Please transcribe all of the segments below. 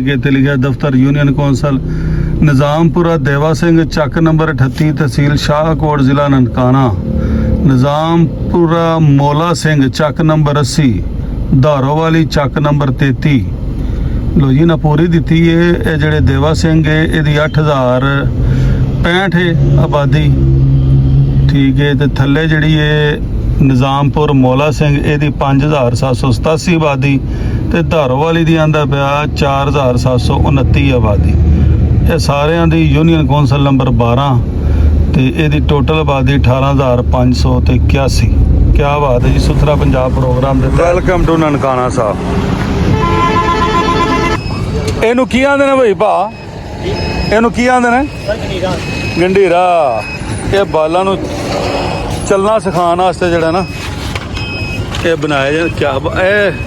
ਕੇ ਤੇ ਲਿਖਿਆ ਦਫ਼ਤਰ ਯੂਨੀਅਨ ਕੌਂਸਲ ਨਿਜ਼ਾਮਪੁਰਾ ਦੇਵਾ ਸਿੰਘ ਚੱਕ ਨੰਬਰ 38 ਤਹਿਸੀਲ ਸ਼ਾਹਕੋਟ, ਜ਼ਿਲ੍ਹਾ ਨਨਕਾਣਾ। ਨਿਜ਼ਾਮਪੁਰਾ ਮੋਲਾ ਸਿੰਘ ਚੱਕ ਨੰਬਰ 80 ਧਾਰੋਵਾਲੀ ਚੱਕ ਨੰਬਰ 33 ਲੋ ਜੀ ਨਾ ਪੂਰੀ ਦਿੱਤੀ ਏ, ਇਹ ਜਿਹੜੇ ਦੇਵਾ ਸਿੰਘ ਏ, ਇਹਦੀ 8065 ਏ ਆਬਾਦੀ। ਠੀਕ ਏ, ਤੇ ਥੱਲੇ ਜਿਹੜੀ ਏ ਨਿਜ਼ਾਮਪੁਰ ਮੌਲਾ ਸਿੰਘ, ਇਹਦੀ 5787 ਆਬਾਦੀ। ਤੇ ਧਾਰੋਵਾਲੀ ਦੀ ਆਂਦਾ ਪਿਆ 4729 ਆਬਾਦੀ। ਇਹ ਸਾਰਿਆਂ ਦੀ ਯੂਨੀਅਨ ਕੌਂਸਲ ਨੰਬਰ 12 ਤੇ ਇਹਦੀ ਟੋਟਲ ਆਬਾਦੀ 18500 ਤੇ 81 ਕੀ ਬਾਤ ਹੈ ਜੀ, ਸੁਥਰਾ ਪੰਜਾਬ ਪ੍ਰੋਗਰਾਮ ਦੇ ਵੈਲਕਮ ਟੂ ਨਨਕਾਣਾ ਸਾਹਿਬ ਇਹਨੂੰ ਕੀ ਆਂਦੇ ਨੇ ਭਾਈ ਭਾ? ਇਹਨੂੰ ਕੀ ਆਂਦੇ ਨੇ? ਗੰਢੀਰਾ। ਇਹ ਬਾਲਾਂ ਨੂੰ ਚੱਲਣਾ ਸਿਖਾਉਣ ਵਾਸਤੇ ਜਿਹੜਾ ਨਾ, ਇਹ ਬਣਾਇਆ ਜਾਂ ਕਿਆ ਇਹ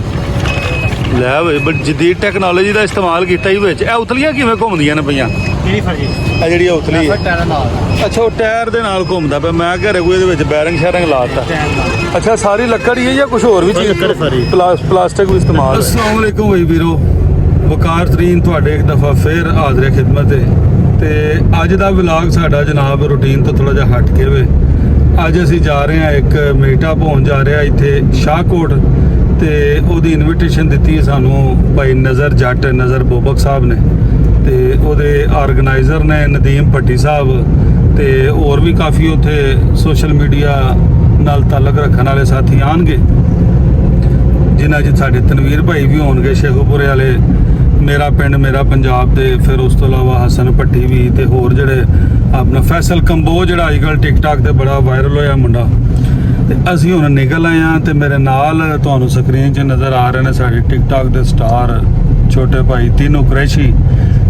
ਲੈ ਵੇ ਬੜੀ ਜਦੀਦ ਟੈਕਨੋਲੋਜੀ ਦਾ ਇਸਤੇਮਾਲ ਕੀਤਾ ਹੀ ਵਿੱਚ। ਇਹ ਉਤਲੀਆਂ ਕਿਵੇਂ ਘੁੰਮਦੀਆਂ ਨੇ ਪਈਆਂ? ਕਿਹੜੀ ਫਰਜੀ ਇਹ ਜਿਹੜੀ ਉਤਲੀ ਹੈ। ਟਾਇਰ ਨਾਲ। ਅੱਛਾ ਉਹ ਟਾਇਰ ਦੇ ਨਾਲ ਘੁੰਮਦਾ ਪਿਆ। ਮੈਂ ਘਰੇ ਕੋਈ ਇਹਦੇ ਵਿੱਚ ਬੈਰਿੰਗ ਸ਼ੈਰਿੰਗ ਲਾਤਾ। ਅੱਛਾ ਸਾਰੀ ਲੱਕੜ ਹੀ ਹੈ ਜਾਂ ਕੁਝ ਹੋਰ ਵੀ ਚੀਜ਼? ਲੱਕੜ ਸਾਰੀ। ਪਲਾਸ- ਪਲਾਸਟਿਕ ਵੀ ਇਸਤੇਮਾਲ ਅਸਲਾਮ ਅਲੈਕੁਮ ਭਾਈ ਵੀਰੋ। ਵਕਾਰ ਤਰੀਨ ਤੁਹਾਡੇ ਇੱਕ ਦਫਾ ਫੇਰ ਹਾਜ਼ਰ ਖਿਦਮਤ ਹੈ ਤੇ ਅੱਜ ਦਾ ਵਲੌਗ ਸਾਡਾ ਜਨਾਬ ਰੂਟੀਨ ਤੋਂ ਥੋੜਾ ਜਿਹਾ ਹਟ ਕੇ ਵੇ। ਅੱਜ ਅਸੀਂ ਜਾ ਰਹੇ ਹਾਂ ਇੱਕ ਮੀਟਾ ਪਹੁੰਚ ਜਾ ਰਿਹਾ ਇੱਥੇ ਸ਼ਾਹਕੋਟ। ਤੇ ਉਹਦੀ ਇਨਵੀਟੇਸ਼ਨ ਦਿੱਤੀ ਸਾਨੂੰ ਭਾਈ ਨਜ਼ਰ ਜੱਟ, ਨਜ਼ਰ ਬੋਬਕ ਸਾਹਿਬ ਨੇ। ਤੇ ਉਹਦੇ ਆਰਗੇਨਾਈਜ਼ਰ ਨੇ ਨਦੀਮ ਭੱਟੀ ਸਾਹਿਬ ਤੇ ਹੋਰ ਵੀ ਕਾਫੀ ਉੱਥੇ ਸੋਸ਼ਲ ਮੀਡੀਆ ਨਾਲ ਤਾਲੁਕ ਰੱਖਣ ਵਾਲੇ ਸਾਥੀ ਆਣਗੇ ਜਿਨ੍ਹਾਂ 'ਚ ਸਾਡੇ ਤਨਵੀਰ ਭਾਈ ਵੀ ਹੋਣਗੇ, ਸ਼ੇਖੂਪੁਰੇ ਵਾਲੇ। ਮੇਰਾ ਪਿੰਡ, ਮੇਰਾ ਪੰਜਾਬ ਦੇ ਫਿਰ ਉਸ ਤੋਂ ਇਲਾਵਾ ਹਸਨ ਭੱਟੀ ਵੀ ਤੇ ਹੋਰ ਜਿਹੜੇ ਆਪਣਾ ਫੈਸਲ ਕੰਬੋ ਜਿਹੜਾ ਅੱਜਕੱਲ ਟਿਕਟਾਕ ਤੇ ਬੜਾ ਵਾਇਰਲ ਹੋਇਆ ਮੁੰਡਾ। ਤੇ ਅਸੀਂ ਹੁਣ ਨਿਕਲ ਆਏ ਆ ਤੇ ਮੇਰੇ ਨਾਲ ਤੁਹਾਨੂੰ ਸਕਰੀਨ 'ਚ ਨਜ਼ਰ ਆ ਰਹੇ ਨੇ ਸਾਡੇ ਟਿਕਟਾਕ ਦੇ ਸਟਾਰ ਛੋਟੇ ਭਾਈ ਤੀਨੂ ਕੁਰੈਸ਼ੀ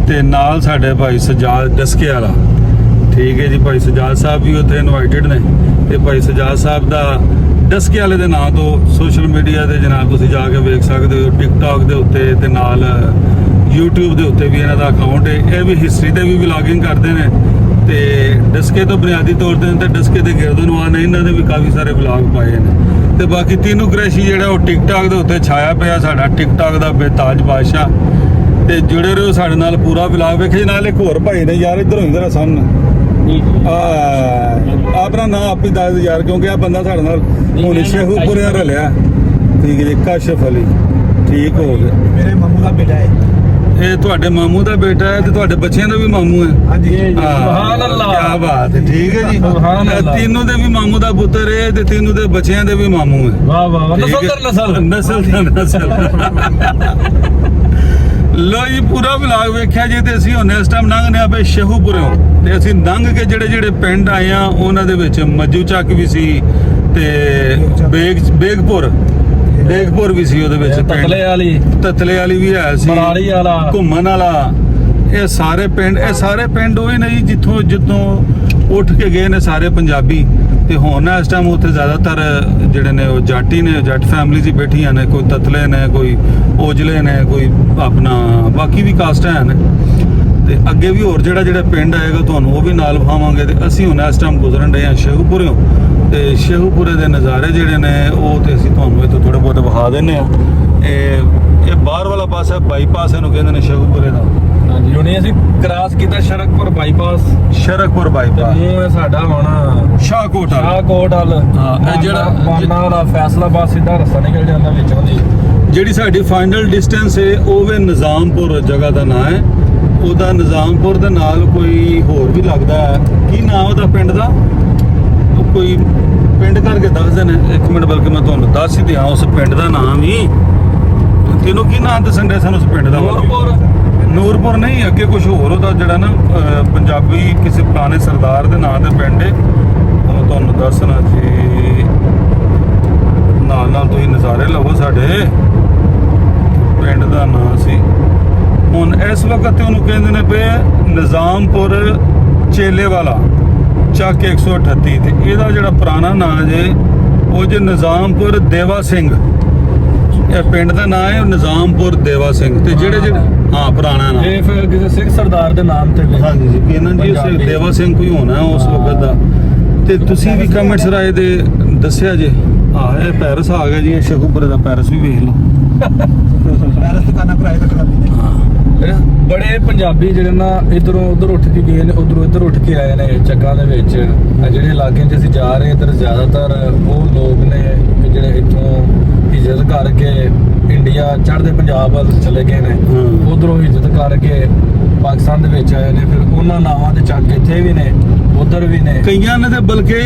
ਤੇ ਨਾਲ ਸਾਡੇ ਭਾਈ ਸਜਾਦ ਡਸਕੇ ਵਾਲਾ। ਠੀਕ ਹੈ ਜੀ, ਭਾਈ ਸਜਾਦ ਸਾਹਿਬ ਵੀ ਉੱਥੇ ਇਨਵਾਈਟਡ ਨੇ ਤੇ ਭਾਈ ਸਜਾਦ ਸਾਹਿਬ ਦਾ ਡਸਕੇ ਵਾਲੇ ਦੇ ਨਾਂ ਤੋਂ ਸੋਸ਼ਲ ਮੀਡੀਆ ਤੇ ਜਨਾਬ ਤੁਸੀਂ ਜਾ ਕੇ ਵੇਖ ਸਕਦੇ ਹੋ ਟਿਕਟੌਕ ਦੇ ਉੱਤੇ ਤੇ ਨਾਲ YouTube ਦੇ ਉੱਤੇ ਵੀ ਇਹਨਾਂ ਦਾ ਅਕਾਊਂਟ ਹੈ। ਇਹ ਵੀ ਹਿਸਟਰੀ ਤੇ ਵੀ ਵਲੌਗਿੰਗ ਕਰਦੇ ਨੇ। ਤੇ ਡਸਕੇ ਤੋਂ ਬੁਨਿਆਦੀ ਤੌਰ ਤੇ ਤੇ ਡਸਕੇ ਦੇ ਗਿਰਦਨਵਾਨ ਨੇ ਇਹਨਾਂ ਦੇ ਵੀ ਕਾਫੀ ਸਾਰੇ ਵਲੌਗ ਪਾਏ ਨੇ। ਤੇ ਬਾਕੀ ਤੀਨੂ ਕ੍ਰੈਸ਼ੀ ਜਿਹੜਾ ਉਹ ਟਿਕਟਾਕ ਦੇ ਉੱਤੇ ਛਾਇਆ ਪਿਆ ਸਾਡਾ ਟਿਕਟਾਕ ਦਾ ਬੇਤਾਜ ਬਾਦਸ਼ਾਹ। ਤੇ ਜੁੜੇ ਰਹੋ ਸਾਡੇ ਨਾਲ ਪੂਰਾ ਵਲੌਗ ਵੇਖੇ ਨਾਲ ਇੱਕ ਹੋਰ ਭਾਈ ਨੇ, ਯਾਰ ਇਧਰੋਂ ਇੰਦਰ ਸਾਹਮਣੇ। ਆ ਆਪਣਾ ਨਾਂ ਆਪ ਹੀ ਦੱਸ ਦਿਓ ਯਾਰ, ਕਿਉਂਕਿ ਆ ਬੰਦਾ ਸਾਡੇ ਨਾਲ ਹੁਣ ਸ਼ੇਖੂਪੁਰਿਆ ਰਲਿਆ। ਠੀਕ ਹੈ ਜੀ, ਕਾਸ਼ਫ ਅਲੀ। ਠੀਕ ਹੋ ਗਿਆ। ਮੇਰੇ ਮੰਮੂ ਦਾ ਬੇਟਾ ਹੈ। ਇਹ ਤੁਹਾਡੇ ਮਾਮੂ ਦਾ ਬੇਟਾ ਹੈ ਤੇ ਤੁਹਾਡੇ ਬੱਚਿਆਂ ਦਾ ਵੀ ਮਾਮੂ ਹੈ। ਹਾਂਜੀ। ਸੁਭਾਨ ਅੱਲਾਹ ਕੀ ਬਾਤ ਹੈ ਠੀਕ ਹੈ ਜੀ। ਸੁਭਾਨ ਅੱਲਾਹ। ਤੀਨੋਂ ਦੇ ਵੀ ਮਾਮੂ ਦਾ ਪੁੱਤਰ ਹੈ ਤੇ ਤੀਨੋਂ ਦੇ ਬੱਚਿਆਂ ਦੇ ਵੀ ਮਾਮੂ ਹੈ। ਵਾਹ ਵਾਹ ਵਾਹ। ਠੀਕ ਨਸਲ ਹੈ? ਦਰ ਨਸਲ। ਨਸਲ ਦਰ ਨਸਲ। ਲੋ ਜੀ ਪੂਰਾ ਵਲੌਗ ਵੇਖਿਆ ਜੀ ਤੇ ਅਸੀਂ ਹੁਣ ਇਸ ਟਾਈਮ ਲੰਘਨੇ ਆ ਪਏ ਸ਼ਹੂਪੁਰਿਓਂ ਤੇ ਅਸੀਂ ਲੰਘ ਕੇ ਜਿਹੜੇ ਜਿਹੜੇ ਪਿੰਡ ਆਏ ਆ ਉਹਨਾਂ ਦੇ ਵਿੱਚ ਮੱਜੂ ਚੱਕ ਵੀ ਸੀ ਤੇ ਬੇਗ ਬੇਗਪੁਰ। ਬੇਗਪੁਰ ਵੀ ਸੀ ਉਹਦੇ ਵਿੱਚ। ਤਕਲੇ ਵਾਲੀ। ਤਤਲੇ ਵਾਲੀ ਵੀ ਹੈ ਸੀ। ਮਰਾਲੀ ਵਾਲਾ। ਘੁੰਮਣ ਵਾਲਾ। ਇਹ ਸਾਰੇ ਪਿੰਡ ਇਹ ਸਾਰੇ ਪਿੰਡ ਉਹ ਹੀ ਨੇ ਜੀ ਜਿੱਥੋਂ ਜਿੱਥੋਂ ਉੱਠ ਕੇ ਗਏ ਨੇ ਸਾਰੇ ਪੰਜਾਬੀ। ਤੇ ਹੁਣ ਇਸ ਟਾਈਮ ਉੱਥੇ ਜ਼ਿਆਦਾਤਰ ਜਿਹੜੇ ਨੇ ਉਹ ਜਾਟੀ ਨੇ ਜੱਟ ਫੈਮਿਲੀ ਹੀ ਬੈਠੀਆਂ ਨੇ ਕੋਈ ਤਤਲੇ ਨੇ ਕੋਈ ਓਜਲੇ ਨੇ ਕੋਈ ਆਪਣਾ ਬਾਕੀ ਵੀ ਕਾਸਟਾਂ ਨੇ। ਤੇ ਅੱਗੇ ਵੀ ਹੋਰ ਜਿਹੜਾ ਜਿਹੜਾ ਪਿੰਡ ਆਏਗਾ ਤੁਹਾਨੂੰ ਉਹ ਵੀ ਨਾਲ ਵਿਖਾਵਾਂਗੇ ਤੇ ਅਸੀਂ ਹੁਣ ਇਸ ਟਾਈਮ ਗੁਜ਼ਰਨ ਰਹੇ ਹਾਂ ਸ਼ੇਖੂਪੁਰਿਓਂ ਤੇ ਸ਼ੇਖੂਪੁਰੇ ਦੇ ਨਜ਼ਾਰੇ ਜਿਹੜੇ ਨੇ ਉਹ ਤੇ ਅਸੀਂ ਤੁਹਾਨੂੰ ਇੱਥੇ ਥੋੜੇ ਬਹੁਤ ਵਿਖਾ ਦਿੰਨੇ ਆ ਇਹ ਇਹ ਬਾਹਰ ਵਾਲਾ ਪਾਸਾ ਬਾਈਪਾਸ ਇਹਨੂੰ ਕਹਿੰਦੇ ਨੇ ਸ਼ੇਖੂਪੁਰੇ ਦਾ। ਹਾਂਜੀ ਹੁਣੇ ਅਸੀਂ ਕ੍ਰਾਸ ਕੀਤਾ ਸ਼ਰਕਪੁਰ ਬਾਈਪਾਸ। ਸ਼ਰਕਪੁਰ ਬਾਈਪਾਸ। ਮੂੰਹ ਹੈ ਸਾਡਾ ਹੁਣ ਸ਼ਾਹਕੋਟ ਵਾਲਾ। ਸ਼ਾਹਕੋਟ ਵੱਲ। ਹਾਂ, ਇਹ ਜਿਹੜਾ- ਬਾਨਾ ਵਾਲਾ ਫੈਸਲਾਬਾਦ ਸਿੱਧਾ ਰਸਤਾ ਨਿਕਲ ਜਾਂਦਾ ਵਿੱਚੋਂ ਦੀ ਜਿਹੜੀ ਸਾਡੀ ਫਾਈਨਲ ਡਿਸਟੈਂਸ ਹੈ ਉਹ ਵੇ ਨਿਜ਼ਾਮਪੁਰ ਜਗ੍ਹਾ ਦਾ ਨਾਮ ਹੈ। ਉਹਦਾ ਨਿਜ਼ਾਮਪੁਰ ਦੇ ਨਾਲ ਕੋਈ ਹੋਰ ਵੀ ਲੱਗਦਾ ਹੈ। ਕੀ ਨਾਮ ਉਹਦਾ ਪਿੰਡ ਦਾ? ਕੋਈ ਪਿੰਡ ਕਰਕੇ ਦੱਸ ਦੇਣ। ਇੱਕ ਮਿੰਟ ਬਲਕਿ ਮੈਂ ਤੁਹਾਨੂੰ ਦੱਸ ਹੀ ਦਿਆਂ ਉਸ ਪਿੰਡ ਦਾ ਨਾਮ ਹੀ ਤੈਨੂੰ ਕੀ ਨਾਮ ਦੱਸਣ ਦੇ ਸਾਨੂੰ ਉਸ ਪਿੰਡ ਦਾ? ਨੂਰਪੁਰ। ਨੂਰਪੁਰ ਨਹੀਂ ਅੱਗੇ ਕੁਝ ਹੋਰ ਉਹਦਾ ਜਿਹੜਾ ਨਾ ਪੰਜਾਬੀ ਕਿਸੇ ਪੁਰਾਣੇ ਸਰਦਾਰ ਦੇ ਨਾਂ ਤੇ ਪਿੰਡ ਹੈ ਉਹ ਤੁਹਾਨੂੰ ਦੱਸਣਾ ਜੀ। ਨਾਲ ਨਾਲ ਤੁਸੀਂ ਨਜ਼ਾਰੇ ਲਵੋ ਸਾਡੇ। ਪਿੰਡ ਦਾ ਨਾਂ ਸੀ। ਹੁਣ ਇਸ ਵਕਤ ਤੇ ਉਹਨੂੰ ਕਹਿੰਦੇ ਨੇ ਪਏ ਨਿਜ਼ਾਮਪੁਰ ਚੇਲੇ ਵਾਲਾ। ਚੱਕ 138 ਤੇ ਇਹਦਾ ਜਿਹੜਾ ਪੁਰਾਣਾ ਨਾਂ ਜੇ ਉਹ ਜੇ ਨਿਜ਼ਾਮਪੁਰ ਦੇਵਾ ਸਿੰਘ ਇਹ ਪਿੰਡ ਦਾ ਨਾਂ ਹੈ ਨਿਜ਼ਾਮਪੁਰ ਦੇਵਾ ਸਿੰਘ ਤੇ ਜਿਹੜੇ ਜਿਹੜੇ ਹਾਂ ਪੁਰਾਣਾ ਨਾਂ ਇਹ ਫਿਰ ਕਿਸੇ ਸਿੱਖ ਸਰਦਾਰ ਦੇ ਨਾਮ ਤੇ। ਹਾਂਜੀ ਜੀ ਇਹਨਾਂ ਪੰਜਾਬੀ। ਦੇਵਾ ਸਿੰਘ ਕੋਈ ਹੋਣਾ ਉਸ ਵਕਤ ਦਾ ਤੇ ਤੁਸੀਂ ਵੀ ਕਮੈਂਟਸ ਰਾਏ ਦੇ ਦੱਸਿਆ ਜੇ। ਆ ਇਹ ਪੈਰਸ ਆ ਗਿਆ ਜੀ ਇਹ ਸ਼ੇਖੂਪੁਰੇ ਦਾ ਪੈਰਸ ਵੀ ਵੇਖ ਲਓ। ਪੈਰਸ ਦੁਕਾਨਾਂ ਪ੍ਰਾਈਵੇਟ ਖਾਲੀ ਨੇ ਬੜੇ ਪੰਜਾਬੀ ਜਿਹੜੇ ਨਾ ਇਧਰੋਂ ਉਧਰ ਉੱਠ ਕੇ ਗਏ ਨੇ ਉਧਰੋਂ ਇੱਧਰ ਉੱਠ ਕੇ ਆਏ ਨੇ ਚੱਕਾਂ ਦੇ ਵਿੱਚ। ਆ ਜਿਹੜੇ ਇਲਾਕੇ 'ਚ ਅਸੀਂ ਜਾ ਰਹੇ ਇੱਧਰ ਜ਼ਿਆਦਾਤਰ ਉਹ ਲੋਕ ਨੇ ਕਿ ਜਿਹੜੇ ਇੱਥੋਂ ਹਿਜਰਤ ਕਰਕੇ ਇੰਡੀਆ ਚੜ੍ਹਦੇ ਪੰਜਾਬ ਵੱਲ ਚਲੇ ਗਏ ਨੇ। ਉਧਰੋਂ ਹਿਜਰਤ ਕਰਕੇ ਪਾਕਿਸਤਾਨ ਦੇ ਵਿੱਚ ਆਏ ਨੇ ਫਿਰ ਉਹਨਾਂ ਨਾਵਾਂ ਦੇ ਚੱਕ ਇੱਥੇ ਵੀ ਨੇ। ਉਧਰ ਵੀ ਨੇ। ਕਈਆਂ ਨੇ ਤੇ ਬਲਕਿ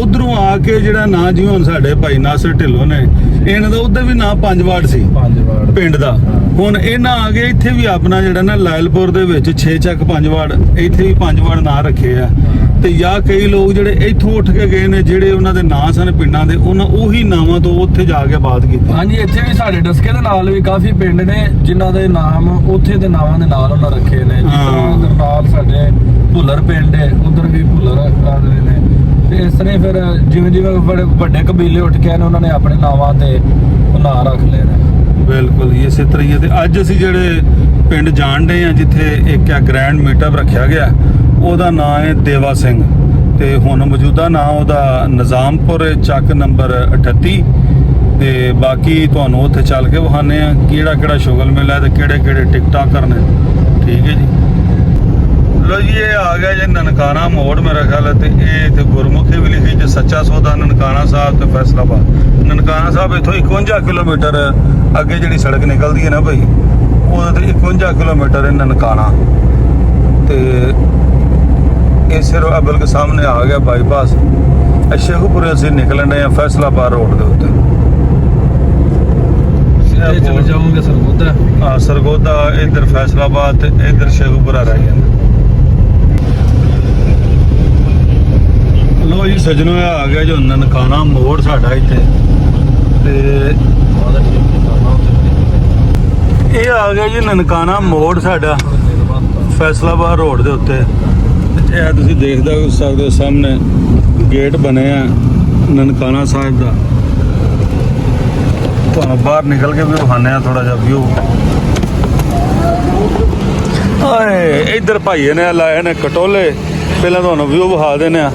ਉਧਰੋਂ ਆ ਕੇ ਜਿਹੜਾ ਨਾਂ ਜਿਵੇਂ ਹੁਣ ਸਾਡੇ ਭਾਈ ਨਾਸਰ ਢਿੱਲੋਂ ਨੇ ਇਹਨਾਂ ਦਾ ਉਧਰ ਵੀ ਨਾਂ ਪੰਜ ਵਾਰਡ ਸੀ। ਪੰਜ ਵਾਰ ਪਿੰਡ ਦਾ। ਹੁਣ ਇਹਨਾਂ ਆ ਗਏ ਇੱਥੇ ਵੀ ਆਪਣਾ ਜਿਹੜਾ ਨਾ ਲਾਇਲਪੁਰ ਦੇ ਵਿੱਚ 6 ਚੱਕ ਪੰਜ ਵਾਰਡ ਇੱਥੇ ਵੀ ਪੰਜ ਵਾਰਡ ਨਾਂ ਰੱਖੇ ਆ। ਤੇ ਜਾਂ ਕਈ ਲੋਕ ਜਿਹੜੇ ਇੱਥੋਂ ਉੱਠ ਕੇ ਗਏ ਨੇ ਜਿਹੜੇ ਉਹਨਾਂ ਦੇ ਨਾਂ ਸਨ ਪਿੰਡਾਂ ਦੇ ਉਹਨਾਂ ਉਹੀ ਨਾਵਾਂ ਤੋਂ ਉੱਥੇ ਜਾ ਕੇ ਬਾਤ ਕੀਤੀ। ਹਾਂਜੀ ਇੱਥੇ ਵੀ ਸਾਡੇ ਡਸਕੇ ਦੇ ਨਾਲ ਵੀ ਕਾਫੀ ਪਿੰਡ ਨੇ ਜਿਨ੍ਹਾਂ ਦੇ ਨਾਮ ਉੱਥੇ ਦੇ ਨਾਵਾਂ ਦੇ ਨਾਲ ਉਹਨਾਂ ਰੱਖੇ ਨੇ। ਜਿਸ ਤਰ੍ਹਾਂ ਹਾਂ। ਉਧਰ ਨਾਲ ਸਾਡੇ ਭੁੱਲਰ ਪਿੰਡ ਹੈ ਉਧਰ ਵੀ ਭੁੱਲਰ ਆਦਰੇ ਨੇ। ਤੇ ਇਸ ਤਰ੍ਹਾਂ ਫਿਰ ਜਿਵੇਂ ਜਿਵੇਂ ਵੱਡੇ ਕਬੀਲੇ ਉੱਠ ਕੇ ਆਏ ਨੇ ਉਹਨਾਂ ਨੇ ਆਪਣੇ ਨਾਵਾਂ ਤੇ ਉਹ ਨਾਂ ਰੱਖ ਲਏ ਨੇ। ਬਿਲਕੁਲ ਜੀ, ਇਸੇ ਤਰ੍ਹਾਂ ਹੀ ਤੇ ਅੱਜ ਅਸੀਂ ਜਿਹੜੇ ਪਿੰਡ ਜਾਣਦੇ ਆ ਜਿੱਥੇ ਇੱਕ ਆ ਗ੍ਰੈਂਡ ਮੀਟਅਪ ਰੱਖਿਆ ਗਿਆ ਉਹਦਾ ਨਾਮ ਹੈ ਦੇਵਾ ਸਿੰਘ। ਤੇ ਹੁਣ ਮੌਜੂਦਾ ਨਾਮ ਉਹਦਾ ਨਿਜ਼ਾਮਪੁਰ ਚੱਕ ਨੰਬਰ 38 ਤੇ ਬਾਕੀ ਤੁਹਾਨੂੰ ਉੱਥੇ ਚੱਲ ਕੇ ਵਿਖਾਣੇ ਆ ਕਿਹੜਾ ਕਿਹੜਾ ਸ਼ੁਗਲ ਮੇਲਾ ਹੈ ਤੇ ਕਿਹੜੇ ਕਿਹੜੇ ਟਿਕਟਾਕਰ ਨੇ ਠੀਕ ਹੈ ਜੀ। ਲੋ ਜੀ ਇਹ ਆ ਗਿਆ ਜੀ ਨਨਕਾਣਾ ਮੋੜ ਮੇਰਾ ਖਿਆਲ ਹੈ ਤੇ ਇਹ ਤੇ ਗੁਰਮੁਖੀ ਵੀ ਲਿਖੀ ਜੇ ਸੱਚਾ ਸੌਦਾ ਨਨਕਾਣਾ ਸਾਹਿਬ ਤੇ ਫੈਸਲਾਬਾਦ। ਨਨਕਾਣਾ ਸਾਹਿਬ ਇਥੋਂ 51 ਕਿਲੋਮੀਟਰ ਅੱਗੇ ਜਿਹੜੀ ਸੜਕ ਨਿਕਲਦੀ ਹੈ ਨਾ ਭਾਈ ਉਹਦੇ ਤੇ 51 ਕਿਲੋਮੀਟਰ ਹੈ ਨਨਕਾਣਾ। ਤੇ ਇਹ ਸਿਰਫ ਅਬਲ ਕੇ ਸਾਹਮਣੇ ਆ ਗਿਆ ਬਾਈਪਾਸ। ਅਸ਼ੇਖਪੁਰੇ ਅਸੀਂ ਨਿਕਲਣ ਦੇ ਆ ਫੈਸਲਾਬਾਦ ਰੋਡ ਦੇ ਉੱਤੇ। ਇਹ ਚਲੇ ਜਾਓਗੇ ਸਰਗੋਦਾ। ਆ ਸਰਗੋਦਾ ਇਧਰ ਫੈਸਲਾਬਾਦ ਤੇ ਇਧਰ ਸ਼ੇਖੂਪੁਰਾ ਰਹਿ ਗਿਆ ਲੋ ਜੀ, ਸਜਣੋ ਆ ਗਿਆ ਜੋ ਨਨਕਾਣਾ ਮੋੜ ਸਾਡਾ ਇੱਥੇ। ਤੇ ਇਹ ਆ ਗਿਆ ਜੀ ਨਨਕਾਣਾ ਮੋੜ ਸਾਡਾ, ਫੈਸਲਾਬਾਦ ਰੋਡ ਦੇ ਉੱਤੇ। ਇਹ ਤੁਸੀਂ ਦੇਖਦਾ ਹੋ ਸਕਦੇ ਹੋ ਸਾਹਮਣੇ ਗੇਟ ਬਣਿਆ ਨਨਕਾਣਾ ਸਾਹਿਬ ਦਾ। ਤੁਹਾਨੂੰ ਬਾਹਰ ਨਿਕਲ ਕੇ ਵੀ ਵਿਖਾਉਂਦੇ ਆ ਥੋੜਾ ਜਿਹਾ ਵਿਊ ਆਏ ਇੱਧਰ ਭਾਈਏ ਨੇ ਲਾਏ ਨੇ ਕਟੋਲੇ। ਪਹਿਲਾਂ ਤੁਹਾਨੂੰ ਵਿਊ ਵਿਖਾ ਦਿੰਦੇ ਆ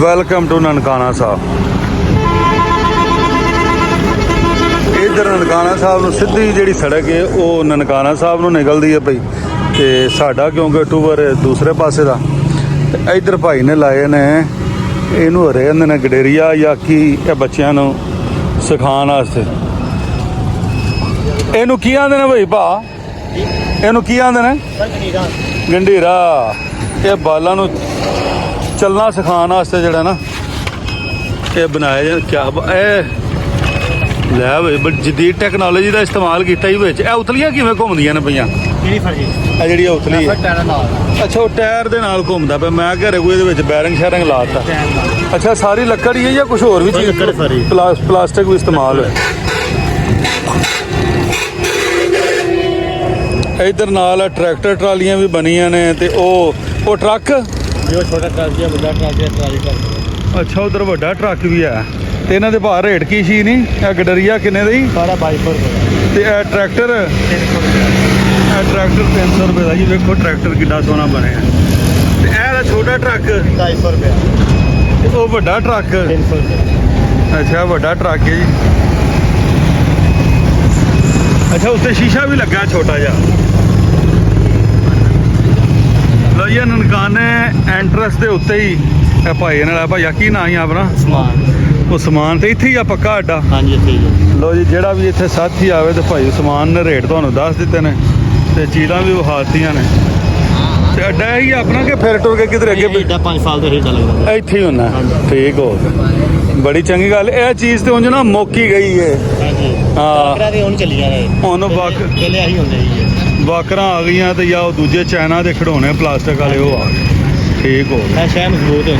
ਵੈਲਕਮ ਟੂ ਨਨਕਾਣਾ ਸਾਹਿਬ। ਇੱਧਰ ਨਨਕਾਣਾ ਸਾਹਿਬ ਨੂੰ ਸਿੱਧੀ ਜਿਹੜੀ ਸੜਕ ਹੈ ਉਹ ਨਨਕਾਣਾ ਸਾਹਿਬ ਨੂੰ ਨਿਕਲਦੀ ਹੈ ਭਾਈ। ਤੇ ਸਾਡਾ ਕਿਉਂਕਿ ਟੂਵਰ ਦੂਸਰੇ ਪਾਸੇ ਦਾ? ਤੇ ਇੱਧਰ ਭਾਈ ਨੇ ਲਾਏ ਨੇ, ਇਹਨੂੰ ਹਰੇ ਨੇ ਗਡੇਰੀਆ ਜਾਂ ਕੀ ਇਹ ਬੱਚਿਆਂ ਨੂੰ ਸਿਖਾਉਣ ਵਾਸਤੇ। ਇਹਨੂੰ ਕੀ ਆਂਦੇ ਨੇ ਭਾਈ ਭਾ? ਇਹਨੂੰ ਕੀ ਆਂਦੇ ਨੇ? ਗੰਢੀਰਾ। ਇਹ ਬਾਲਾਂ ਨੂੰ ਚੱਲਣਾ ਸਿਖਾਉਣ ਵਾਸਤੇ ਜਿਹੜਾ ਨਾ ਇਹ ਬਣਾਇਆ ਜਾਂ ਕਿਆ ਇਹ ਲੈ ਬੜੀ ਜਦੀਦ ਟੈਕਨੋਲੋਜੀ ਦਾ ਇਸਤੇਮਾਲ ਕੀਤਾ ਹੀ ਵਿੱਚ। ਇਹ ਉਤਲੀਆਂ ਕਿਵੇਂ ਘੁੰਮਦੀਆਂ ਨੇ ਪਈਆਂ? ਕਿਹੜੀ ਫਰਜੀ। ਇਹ ਜਿਹੜੀ ਉਤਲੀ ਹੈ। ਅੱਛਾ ਉਹ ਟਾਇਰ ਦੇ ਨਾਲ ਘੁੰਮਦਾ ਪਿਆ। ਮੈਂ ਘਰੇ ਕੋਈ ਇਹਦੇ ਵਿੱਚ ਬੈਰਿੰਗ ਸ਼ੈਰਿੰਗ ਲਾਤਾ ਅੱਛਾ ਸਾਰੀ ਲੱਕੜ ਹੀ ਹੈ ਜਾਂ ਕੁਝ ਹੋਰ ਵੀ ਚੀਜ਼? ਲੱਕੜ ਸਾਰੀ। ਪਲਾਸ- ਪਲਾਸਟਿਕ ਵੀ ਇਸਤੇਮਾਲ ਹੈ ਇਧਰ ਨਾਲ ਟਰੈਕਟਰ ਟਰਾਲੀਆਂ ਵੀ ਬਣੀਆਂ ਨੇ ਤੇ ਉਹ ਉਹ ਟਰੱਕ? ਜੋ ਛੋਟਾ ਟਰੱਕ ਜਾਂ ਵੱਡਾ ਟਰੱਕ ਜਾਂ ਟਰਾਲੀ ਟਰੱਕ ਅੱਛਾ ਉਧਰ ਵੱਡਾ ਟਰੱਕ ਵੀ ਹੈ। ਤੇ ਇਹਨਾਂ ਦੇ ਭਾਅ ਰੇਟ ਕੀ ਸੀ ਨਹੀਂ? ਇਹ ਗਡਰੀਆ ਕਿੰਨੇ ਦਾ ਸਾਰਾ 2200 ਰੁਪਏ ਤੇ ਇਹ ਟਰੈਕਟਰ? ਦਾ 300 ਰੁਪਏ ਇਹ ਟਰੈਕਟਰ 300 ਰੁਪਏ ਦਾ ਜੀ। ਵੇਖੋ ਟਰੈਕਟਰ ਕਿੰਨਾ ਸੋਹਣਾ ਬਣਿਆ। ਤੇ ਇਹ ਦਾ ਛੋਟਾ ਟਰੱਕ? 250 ਰੁਪਏ ਤੇ ਉਹ ਵੱਡਾ ਟਰੱਕ? 300 ਰੁਪਏ ਅੱਛਾ ਵੱਡਾ ਟਰੱਕ ਹੈ ਜੀ। ਅੱਛਾ ਉੱਤੇ ਸ਼ੀਸ਼ਾ ਵੀ ਲੱਗਾ ਛੋਟਾ ਜਿਹਾ। ਲੋ ਜੀ ਨਨਕਾਨੇ ਐਂਟਰਸ ਦੇ ਉੱਤੇ ਹੀ ਇਹ ਭਾਈ ਨਾਲ ਭਾਈਆ ਕੀ ਨਾਂ ਹੀ ਆਪਣਾ? ਸਮਾਨ ਉਹ ਸਮਾਨ ਤੇ ਇੱਥੇ ਹੀ ਆ ਪੱਕਾ ਅੱਡਾ? ਹਾਂਜੀ ਠੀਕ ਹੈ ਲੋ ਜੀ ਜਿਹੜਾ ਵੀ ਇੱਥੇ ਸਾਥੀ ਆਵੇ ਤੇ ਭਾਈ ਸਮਾਨ ਨੇ ਰੇਟ ਤੁਹਾਨੂੰ ਦੱਸ ਦਿੱਤੇ ਨੇ ਤੇ ਚੀਜ਼ਾਂ ਵੀ ਵਿਖਾਤੀਆਂ ਨੇ। ਤੇ ਅੱਡਾ ਹੀ ਆਪਣਾ ਕਿ ਫਿਰ ਟੁਰ ਕੇ ਕਿਧਰ ਅੱਗੇ ਇਹਦਾ 5 ਸਾਲ ਦਾ ਹੀਟਾ ਲੱਗਦਾ ਇੱਥੇ ਹੀ ਹੁੰਦਾ। ਠੀਕ ਹੋ। ਬੜੀ ਚੰਗੀ ਗੱਲ। ਇਹ ਚੀਜ਼ ਤੇ ਉਂਝ ਨਾ ਮੋਕੀ ਗਈ ਏ। ਹਾਂਜੀ। ਹਾਂ। ਕਰਾ ਦੇ ਹੁਣ ਚੱਲੀਆਂ ਨੇ ਹੁਣ ਬਾਕ ਪਹਿਲੇ ਆਹੀ ਹੁੰਦੇ ਸੀ। ਵਾਕਰਾਂ ਆ ਗਈਆਂ ਤੇ ਜਾਂ ਉਹ ਦੂਜੇ ਚਾਈਨਾ ਦੇ ਖਿਡੌਣੇ ਪਲਾਸਟਿਕ ਵਾਲੇ ਉਹ ਆ ਗਏ। ਠੀਕ ਹੋ ਗਿਆ ਇਹ ਮਜ਼ਬੂਤ ਹੈ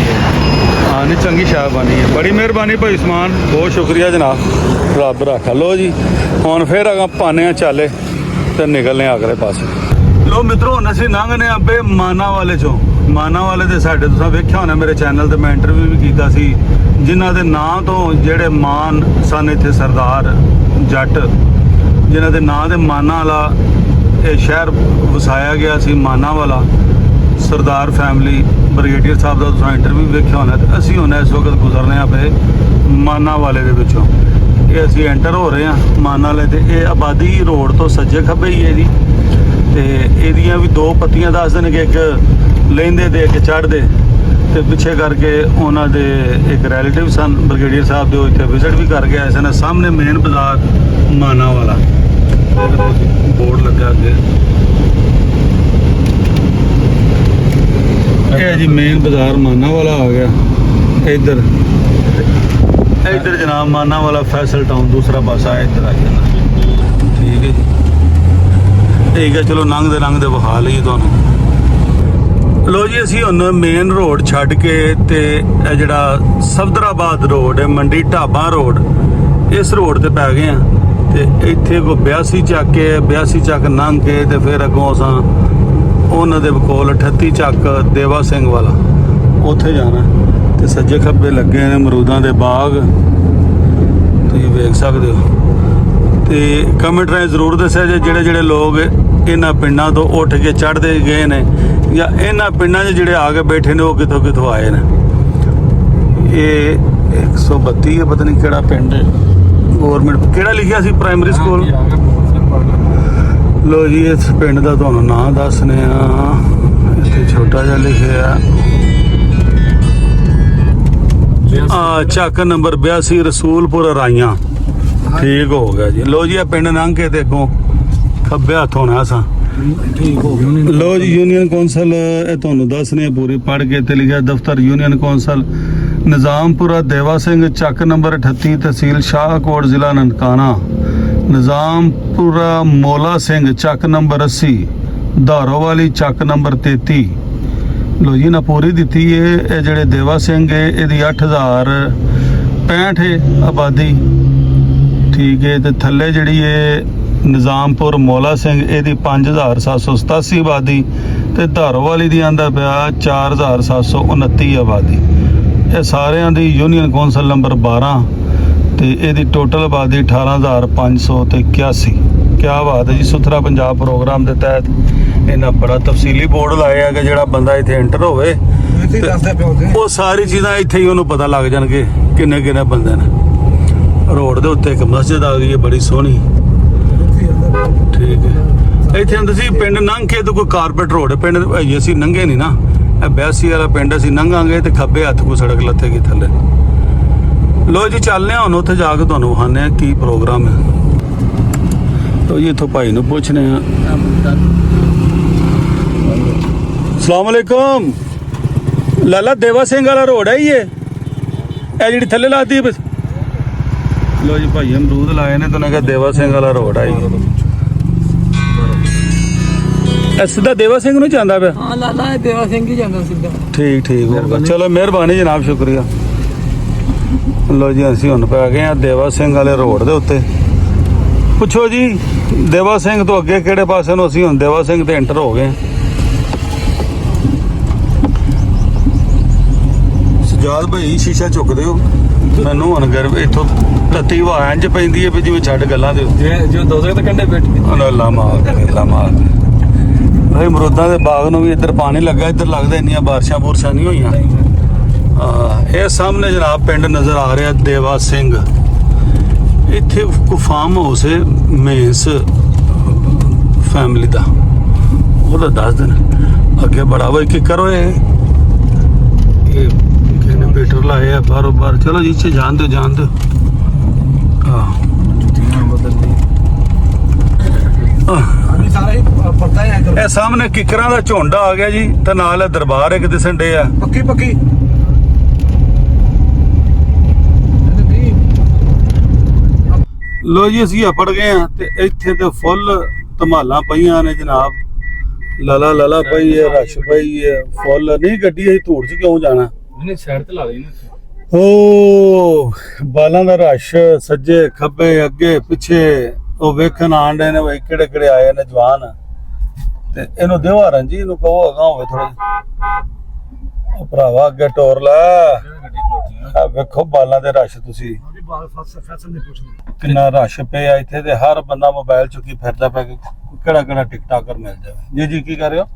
ਹਾਂ ਨਹੀਂ ਚੰਗੀ ਸ਼ਾਹਬਾਨੀ ਹੈ ਬੜੀ ਮਿਹਰਬਾਨੀ ਭਾਈ ਉਸਮਾਨ ਬਹੁਤ ਸ਼ੁਕਰੀਆ ਜਨਾਬ। ਰੱਬ ਰੱਖਾ। ਲੋ ਜੀ ਹੁਣ ਫੇਰ ਅਗਾ ਪਾਣੇ ਆ ਚਾਲੇ ਤੇ ਨਿਕਲਨੇ ਆ ਅਗਲੇ ਪਾਸੇ। ਲੋ ਮਿੱਤਰੋ ਹੁਣ ਅਸੀਂ ਲੰਘਨੇ ਆਪੇ ਮਾਨਾ ਵਾਲੇ ਚੋਂ। ਮਾਨਾ ਵਾਲੇ ਦੇ ਸਾਡੇ ਤੁਸੀਂ ਵੇਖਿਆ ਹੋਣਾ ਮੇਰੇ ਚੈਨਲ ਤੇ ਮੈਂ ਇੰਟਰਵਿਊ ਵੀ ਕੀਤਾ ਸੀ ਜਿਨ੍ਹਾਂ ਦੇ ਨਾਂ ਤੋਂ ਜਿਹੜੇ ਮਾਨ ਸਨ ਇੱਥੇ ਸਰਦਾਰ ਜੱਟ ਜਿਨ੍ਹਾਂ ਦੇ ਨਾਂ ਦੇ ਮਾਨਾ ਵਾਲਾ ਇਹ ਸ਼ਹਿਰ ਵਸਾਇਆ ਗਿਆ ਸੀ ਮਾਨਾ ਵਾਲਾ ਸਰਦਾਰ ਫੈਮਿਲੀ ਬ੍ਰਿਗੇਡੀਅਰ ਸਾਹਿਬ ਦਾ ਤੁਸੀਂ ਇੰਟਰਵਿਊ ਵੇਖਿਆ ਹੋਣਾ, ਤੇ ਅਸੀਂ ਹੁਣ ਇਸ ਵਕਤ ਗੁਜ਼ਰਨੇ ਆ ਪਏ ਮਾਨਾ ਵਾਲੇ ਦੇ ਵਿੱਚੋਂ। ਇਹ ਅਸੀਂ ਐਂਟਰ ਹੋ ਰਹੇ ਆ ਮਾਨਾ ਵਾਲੇ ਤੇ, ਇਹ ਆਬਾਦੀ ਰੋਡ ਤੋਂ ਸੱਜੇ ਖੱਬੇ ਹੀ ਹੈ ਜੀ ਤੇ ਇਹਦੀਆਂ ਵੀ ਦੋ ਪੱਤੀਆਂ ਦੱਸਦੇ ਨੇ ਕਿ ਇੱਕ ਲੈਂਦੇ ਤੇ ਇੱਕ ਚੜ੍ਹਦੇ। ਤੇ ਪਿੱਛੇ ਕਰਕੇ ਉਹਨਾਂ ਦੇ ਇੱਕ ਰਿਲੇਟਿਵ ਸਨ, ਬ੍ਰਿਗੇਡੀਅਰ ਸਾਹਿਬ ਦੇ, ਉਹ ਇੱਥੇ ਵਿਜ਼ਿਟ ਵੀ ਕਰਕੇ ਆਏ ਸਨ ਸਾਹਮਣੇ ਮੇਨ ਬਾਜ਼ਾਰ ਮਾਨਾ ਵਾਲਾ ਬੋਰਡ ਲੱਗਾ ਅੱਗੇ। ਇਹ ਜੀ ਮੇਨ ਬਾਜ਼ਾਰ ਮਾਨਾ ਵਾਲਾ ਆ ਗਿਆ। ਇੱਧਰ। ਇੱਧਰ ਜਨਾਬ ਮਾਨਾ ਵਾਲਾ ਫੈਸਲ ਟਾਊਨ ਦੂਸਰਾ ਪਾਸਾ ਇੱਧਰ ਆ ਜਾਂਦਾ ਠੀਕ ਹੈ ਜੀ। ਠੀਕ ਹੈ, ਚਲੋ ਲੰਘਦੇ ਲੰਘਦੇ ਵਿਖਾ ਲਈਏ ਤੁਹਾਨੂੰ। ਲੋ ਜੀ, ਅਸੀਂ ਹੁਣ ਮੇਨ ਰੋਡ ਛੱਡ ਕੇ ਤੇ ਇਹ ਜਿਹੜਾ ਸਫਦਰਾਬਾਦ ਰੋਡ ਹੈ, ਮੰਡੀ ਢਾਬਾ ਰੋਡ ਇਸ ਰੋਡ ਤੇ ਪੈ ਗਏ ਆ ਤੇ ਇੱਥੇ ਕੋ 82 ਚੱਕ ਕੇ 82 ਚੱਕ ਲੰਘ ਕੇ ਤੇ ਫਿਰ ਅੱਗੋਂ ਅਸਾਂ ਉਹਨਾਂ ਦੇ ਕੋਲ 38 ਚੱਕ ਦੇਵਾ ਸਿੰਘ ਵਾਲਾ। ਉੱਥੇ ਜਾਣਾ। ਤੇ ਸੱਜੇ ਖੱਬੇ ਲੱਗੇ ਨੇ ਮਰੂਦਾਂ ਦੇ ਬਾਗ। ਤੁਸੀਂ ਵੇਖ ਸਕਦੇ ਹੋ। ਤੇ ਕਮੈਂਟ ਰਾਹੀਂ ਜ਼ਰੂਰ ਦੱਸਿਆ ਜੇ ਜਿਹੜੇ ਜਿਹੜੇ ਲੋਕ ਇਹਨਾਂ ਪਿੰਡਾਂ ਤੋਂ ਉੱਠ ਕੇ ਚੜ੍ਹਦੇ ਗਏ ਨੇ ਜਾਂ ਇਹਨਾਂ ਪਿੰਡਾਂ 'ਚ ਜਿਹੜੇ ਆ ਕੇ ਬੈਠੇ ਨੇ, ਉਹ ਕਿੱਥੋਂ ਕਿੱਥੋਂ ਆਏ ਨੇ। ਇਹ 132 ਹੈ, ਪਤਾ ਨਹੀਂ ਕਿਹੜਾ ਪਿੰਡ ਹੈ। ਗਵਰਨਮੈਂਟ ਕਿਹੜਾ ਲਿਖਿਆ ਸੀ ਪ੍ਰਾਇਮਰੀ ਸਕੂਲ ਲੋ ਜੀ ਇਸ ਪਿੰਡ ਦਾ ਤੁਹਾਨੂੰ ਨਾਂ ਦੱਸਨੇ ਆ ਇੱਥੇ ਛੋਟਾ ਜਿਹਾ ਲਿਖਿਆ ਆ। ਚੱਕ ਨੰਬਰ 82 ਰਸੂਲਪੁਰ ਰਾਈਆਂ। ਠੀਕ ਹੋ ਗਿਆ ਜੀ। ਲੋ ਜੀ ਇਹ ਪਿੰਡ ਲੰਘ ਕੇ ਤੇ ਅੱਗੋਂ ਖੱਬੇ ਹੱਥ ਹੋਣਾ ਸਾਂ। ਠੀਕ ਹੋ ਗਿਆ। ਲੋ ਜੀ ਯੂਨੀਅਨ ਕੌਂਸਲ ਇਹ ਤੁਹਾਨੂੰ ਦੱਸਨੇ ਪੂਰੀ। ਪੜ ਕੇ ਤੇ ਲਿਖਿਆ ਦਫ਼ਤਰ ਯੂਨੀਅਨ ਕੌਂਸਲ ਨਿਜ਼ਾਮਪੁਰਾ ਦੇਵਾ ਸਿੰਘ ਚੱਕ ਨੰਬਰ 38 ਤਹਿਸੀਲ ਸ਼ਾਹਕੋਟ, ਜ਼ਿਲ੍ਹਾ ਨਨਕਾਣਾ। ਨਿਜ਼ਾਮਪੁਰਾ ਮੋਲਾ ਸਿੰਘ ਚੱਕ ਨੰਬਰ 80 ਧਾਰੋਵਾਲੀ ਚੱਕ ਨੰਬਰ 33 ਲੋ ਜੀ ਨਾ ਪੂਰੀ ਦਿੱਤੀ ਏ, ਇਹ ਜਿਹੜੇ ਦੇਵਾ ਸਿੰਘ ਏ, ਇਹਦੀ 8065 ਹੈ ਆਬਾਦੀ। ਠੀਕ ਹੈ ਤੇ ਥੱਲੇ ਜਿਹੜੀ ਏ ਨਿਜ਼ਾਮਪੁਰ ਮੌਲਾ ਸਿੰਘ, ਇਹਦੀ 5787 ਆਬਾਦੀ ਤੇ ਧਾਰੋਵਾਲੀ ਦੀ ਆਂਦਾ ਪਿਆ 4729 ਆਬਾਦੀ। ਇਹ ਸਾਰਿਆਂ ਦੀ ਯੂਨੀਅਨ ਕੌਂਸਲ ਨੰਬਰ 12 ਤੇ ਇਹਦੀ ਟੋਟਲ ਆਬਾਦੀ 18500 ਤੇ 81 ਕਿਆ ਬਾਤ ਹੈ ਜੀ ਸੁਥਰਾ ਪੰਜਾਬ ਪ੍ਰੋਗਰਾਮ ਦੇ ਤਹਿਤ ਇਹਨਾਂ ਬੜਾ ਤਫਸੀਲੀ ਬੋਰਡ ਲਾਇਆ ਕਿ ਜਿਹੜਾ ਬੰਦਾ ਇੱਥੇ ਐਂਟਰ ਹੋਵੇ। ਉਹ ਸਾਰੀ ਚੀਜ਼ਾਂ ਇੱਥੇ ਹੀ ਉਹਨੂੰ ਪਤਾ ਲੱਗ ਜਾਣਗੇ ਕਿੰਨੇ ਕਿੰਨੇ ਬੰਦੇ ਨੇ। ਰੋਡ ਦੇ ਉੱਤੇ ਇੱਕ ਮਸਜਿਦ ਆ ਗਈ ਹੈ ਬੜੀ ਸੋਹਣੀ। ਠੀਕ ਹੈ। ਇੱਥੇ ਅੰਦਰ ਸੀ ਪਿੰਡ ਲੰਘ ਕੇ ਤੇ ਕੋਈ ਕਾਰਪੇਟ ਰੋਡ ਪਿੰਡ ਅਸੀਂ ਲੰਘੇ ਨਹੀਂ ਨਾ। ਇਹ ਬਿਆਸੀ ਵਾਲਾ ਪਿੰਡ ਅਸੀਂ ਲੰਘਾਂਗੇ ਤੇ ਖੱਬੇ ਹੱਥ ਕੋ ਸੜਕ ਲੱਥੇਗੀ ਥੱਲੇ। ਲੋ ਜੀ ਚੱਲਨੇ ਹੁਣ, ਉੱਥੇ ਜਾ ਕੇ ਤੁਹਾਨੂੰ ਵਿਖਾਉਂਦੇ ਆ ਕੀ ਪ੍ਰੋਗਰਾਮ ਹੈ। ਤੋ ਜੀ, ਇੱਥੋਂ ਭਾਈ ਨੂੰ ਪੁੱਛਨੇ ਆ ਸਲਾਮ ਅਲੈਕੁਮ। ਲਾਲਾ ਦੇਵਾ ਸਿੰਘ ਵਾਲਾ ਰੋਡ ਹੈ ਹੀ ਇਹ। ਇਹ ਜਿਹੜੀ ਥੱਲੇ ਲਾਦੀ ਬਸ। ਲੋ ਜੀ, ਭਾਈ ਅਮਰੂਦ ਲਾਏ ਨੇ ਤੁਹਾਨੂੰ ਕਿਹਾ ਦੇਵਾ ਸਿੰਘ ਵਾਲਾ ਰੋਡ ਹੈ ਇਹ ਸਿੱਧਾ ਦੇਵਾ ਸਿੰਘ ਨੂੰ ਜਾਂਦਾ ਪਿਆ? ਹਾਂ ਲਾਲਾ ਇਹ ਦੇਵਾ ਸਿੰਘ ਹੀ ਜਾਂਦਾ ਸਿੱਧਾ। ਠੀਕ ਠੀਕ ਹੋ ਗਿਆ ਚਲੋ ਮਿਹਰਬਾਨੀ ਜਨਾਬ ਸ਼ੁਕਰੀਆ। ਲੋ ਜੀ ਅਸੀਂ ਹੁਣ ਪੈ ਗਏ ਆ ਦੇਵਾ ਸਿੰਘ ਵਾਲੇ ਰੋਡ ਦੇ ਉੱਤੇ। ਪੁੱਛੋ ਜੀ ਦੇਵਾ ਸਿੰਘ ਤੋਂ ਅੱਗੇ ਕਿਹੜੇ ਪਾਸੇ ਨੂੰ ਅਸੀਂ ਹੁਣ ਦੇਵਾ ਸਿੰਘ ਤੇ ਐਂਟਰ ਹੋ ਗਏ ਸਜਾਦ ਭਾਈ ਸ਼ੀਸ਼ਾ ਚੁੱਕ ਦਿਓ। ਮੈਨੂੰ ਹੁਣ ਗਰ ਇੱਥੋਂ ਤਤੀ ਹਵਾ ਇੰਜ ਪੈਂਦੀ ਹੈ ਵੀ ਜਿਵੇਂ ਛੱਡ ਗੱਲਾਂ ਦੇ ਉੱਤੇ। ਜੇ ਦੋ ਦੇ ਕੰਡੇ ਬੈਠ ਅੱਲਾ ਮਾਰ ਅੱਲਾ ਮਾਰ ਦੇ ਭਾਈ ਮਰੂਦਾਂ ਦੇ ਬਾਗ ਨੂੰ ਵੀ ਇੱਧਰ ਪਾਣੀ ਲੱਗਾ ਇੱਧਰ ਲੱਗਦਾ ਇੰਨੀਆਂ ਬਾਰਿਸ਼ਾਂ ਬੁਰਸ਼ਾਂ ਨਹੀਂ ਹੋਈਆਂ। ਆ ਇਹ ਸਾਹਮਣੇ ਜਨਾਬ ਪਿੰਡ ਨਜ਼ਰ ਆ ਰਿਹਾ ਦੇਵਾ ਸਿੰਘ। ਇੱਥੇ ਕੋ ਫਾਰਮ ਹਾਊਸ ਹੈ ਮੇਸ ਫੈਮਿਲੀ ਦਾ। ਉਹਦਾ ਦੱਸ ਦੇਣ। ਅੱਗੇ ਬੜਾ ਵਾ ਕਿ ਕਰੋ ਇਹ। ਇਹ ਕਿਹਨੇ ਪੇਟਰ ਲਾਏ ਆ ਬਾਰੋ ਬਾਰ ਚਲੋ ਜੀ ਇੱਥੇ ਜਾਣ ਦਿਓ ਜਾਣ ਦਿਓ। ਆ ਅਭੀ ਸਾਰੇ ਪਰਦਾ ਹੈ ਇੱਧਰ ਇਹ ਸਾਹਮਣੇ ਕਿਕਰਾਂ ਦਾ ਝੁੰਡ ਆ ਗਿਆ ਜੀ ਤੇ ਨਾਲ ਇਹ ਦਰਬਾਰ ਇੱਕ ਦਿਸਣ ਡੇ ਆ ਪੱਕੀ ਪੱਕੀ? ਲੋ ਜੀ ਅਸੀਂ ਆਪੜ ਗਏ ਆ ਤੇ ਇੱਥੇ ਤੇ ਫੁੱਲ ਧਮਾਲਾਂ ਪਈਆਂ ਨੇ ਜਨਾਬ। ਲਲਾ ਲਲਾ ਪਈ ਹੈ ਰਸ਼ ਪਈ ਹੈ ਫੁੱਲ ਨਹੀਂ ਗੱਡੀ ਅਸੀਂ ਧੂੜ 'ਚ ਕਿਉਂ ਜਾਣਾ? ਨਹੀਂ ਸਾਈਡ ਤੇ ਲਾ ਦੇ ਇਹਨੂੰ ਓ ਬਾਲਾਂ ਦਾ ਰਸ਼ ਸੱਜੇ ਖੱਬੇ ਅੱਗੇ ਪਿੱਛੇ। ਉਹ ਵੇਖਣ ਰਹੇ ਨੇ ਵੀ ਕਿਹੜੇ ਕਿਹੜੇ ਆਏ ਨੇ ਜਵਾਨ। ਤੇ ਇਹਨੂੰ ਦਿਓ ਹਰਨ ਜੀ ਇਹਨੂੰ ਕਹੋ ਅਗਾ ਹੋਵੇ ਥੋੜਾ ਭਰਾਵਾ ਅੱਗੇ ਟੋਰ ਲੈ। ਆ? ਵੇਖੋ ਬਾਲਾਂ ਦੇ ਰਸ਼ ਤੁਸੀਂ। ਬਾਲ ਫਸ ਫੈਸਲ ਨਹੀਂ ਪੁੱਛਦੇ। ਕਿੰਨਾ ਰਸ਼ ਪਿਆ ਇੱਥੇ ਤੇ ਹਰ ਬੰਦਾ ਮੋਬਾਈਲ ਚੁੱਕੀ ਫਿਰਦਾ ਪਿਆ ਕਿ ਕਿਹੜਾ ਕਿਹੜਾ ਟਿਕਟਾਕਰ ਮਿਲ ਜਾਵੇ। ਜੀ ਜੀ ਕੀ ਕਰ ਰਹੇ ਹੋ?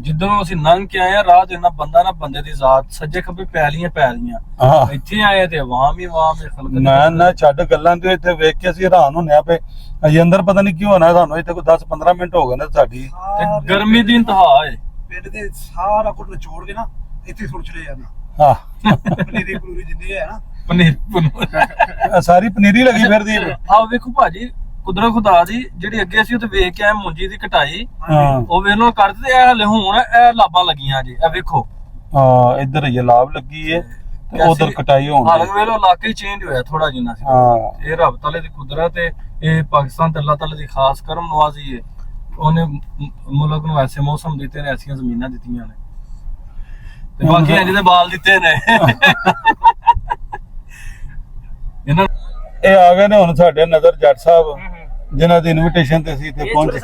ਜਿੱਦੋਂ ਅਸੀਂ ਲੰਘ ਕੇ ਆਏ ਆ ਰਾਹ ਦੇ ਨਾ ਬੰਦਾ ਨਾ ਬੰਦੇ ਦੀ ਜ਼ਾਤ ਸੱਜੇ ਖੱਬੇ ਪੈਲੀਆਂ ਪੈਲੀਆਂ ਹਾਂ। ਇੱਥੇ ਆਏ ਤੇ ਆਵਾਮ ਹੀ ਆਵਾਮ ਹੈ ਖਲਕ ਨਾ ਨਾ ਛੱਡ ਗੱਲਾਂ ਤੇ ਇੱਥੇ ਵੇਖ ਕੇ ਅਸੀਂ ਹੈਰਾਨ ਹੁੰਨੇ ਆ ਪਏ ਅਜੇ ਅੰਦਰ ਪਤਾ ਨਹੀਂ ਕਿਉਂ ਹੋਣਾ ਸਾਨੂੰ ਇੱਥੇ ਕੋਈ 10 15 ਮਿੰਟ ਹੋ ਗਏ ਨੇ ਸਾਡੀ। ਤੇ ਗਰਮੀ ਦੀ ਇੰਤਹਾ ਹੈ ਪਿੰਡ ਦੇ ਸਾਰਾ ਕੁਝ ਨਿਚੋੜ ਕੇ ਨਾ ਇੱਥੇ ਸੁਣ ਚਲੇ ਜਾਣਾ। ਹਾਂ। ਪਨੀਰੀ ਪਨੂਰੀ ਜਿੰਨੀ ਹੈ ਨਾ ਪਨੀਰ ਪਨੂਰ ਇਹ ਸਾਰੀ ਪਨੀਰੀ ਲੱਗੀ ਫਿਰਦੀ ਹੈ ਆਹ ਵੇਖੋ ਭਾਜੀ ਕੁਦਰਤ ਖੁਦਾ ਦੀ ਜਿਹੜੀ ਅੱਗੇ ਅਸੀਂ ਉੱਥੇ ਵੇਖ ਕੇ ਆਏ ਮੁੰਜੀ ਦੀ ਕਟਾਈ। ਹਾਂ। ਉਹ ਵੇਖ ਲੋ ਕਰਦੇ ਤੇ ਇਹ ਹਲੇ ਹੁਣ ਇਹ ਲਾਬਾਂ ਲੱਗੀਆਂ ਜੀ ਇਹ ਵੇਖੋ। ਹਾਂ ਇੱਧਰ ਇਹ ਲਾਭ ਲੱਗੀ ਹੈ ਤੇ ਉਧਰ ਕਟਾਈ ਹੋਣ ਹਾਲ ਡਈ। ਵੇਖ ਲੋ ਇਲਾਕੇ ਚੇਂਜ ਹੋਇਆ ਥੋੜਾ ਜਿੰਨਾ ਸੀ। ਹਾਂ। ਇਹ ਰੱਬ ਤਾਲੇ ਦੀ ਕੁਦਰਤ ਹੈ ਇਹ ਪਾਕਿਸਤਾਨ ਤੇ ਅੱਲਾਹ ਤਾਲੇ ਦੀ ਖਾਸ ਕਰਮ ਨਵਾਜ਼ੀ ਹੈ ਉਹਨੇ ਮ- ਮੁਲਕ ਨੂੰ ਐਸੇ ਮੌਸਮ ਦਿੱਤੇ ਨੇ ਐਸੀਆਂ ਜ਼ਮੀਨਾਂ ਦਿੱਤੀਆਂ ਨੇ। ਤੇ ਬਾਕੀ ਇੰਜ ਦੇ ਬਾਲ ਦਿੱਤੇ ਨੇ। ਇਹ ਆ ਗਏ ਨੇ ਹੁਣ ਸਾਡੇ ਨਜ਼ਰ ਜੱਟ ਸਾਹਿਬ ਜਿਨ੍ਹਾਂ ਦੀ ਇਨਵੀਟੇਸ਼ਨ ਤੇ ਅਸੀਂ ਇੱਥੇ ਪਹੁੰਚੇ।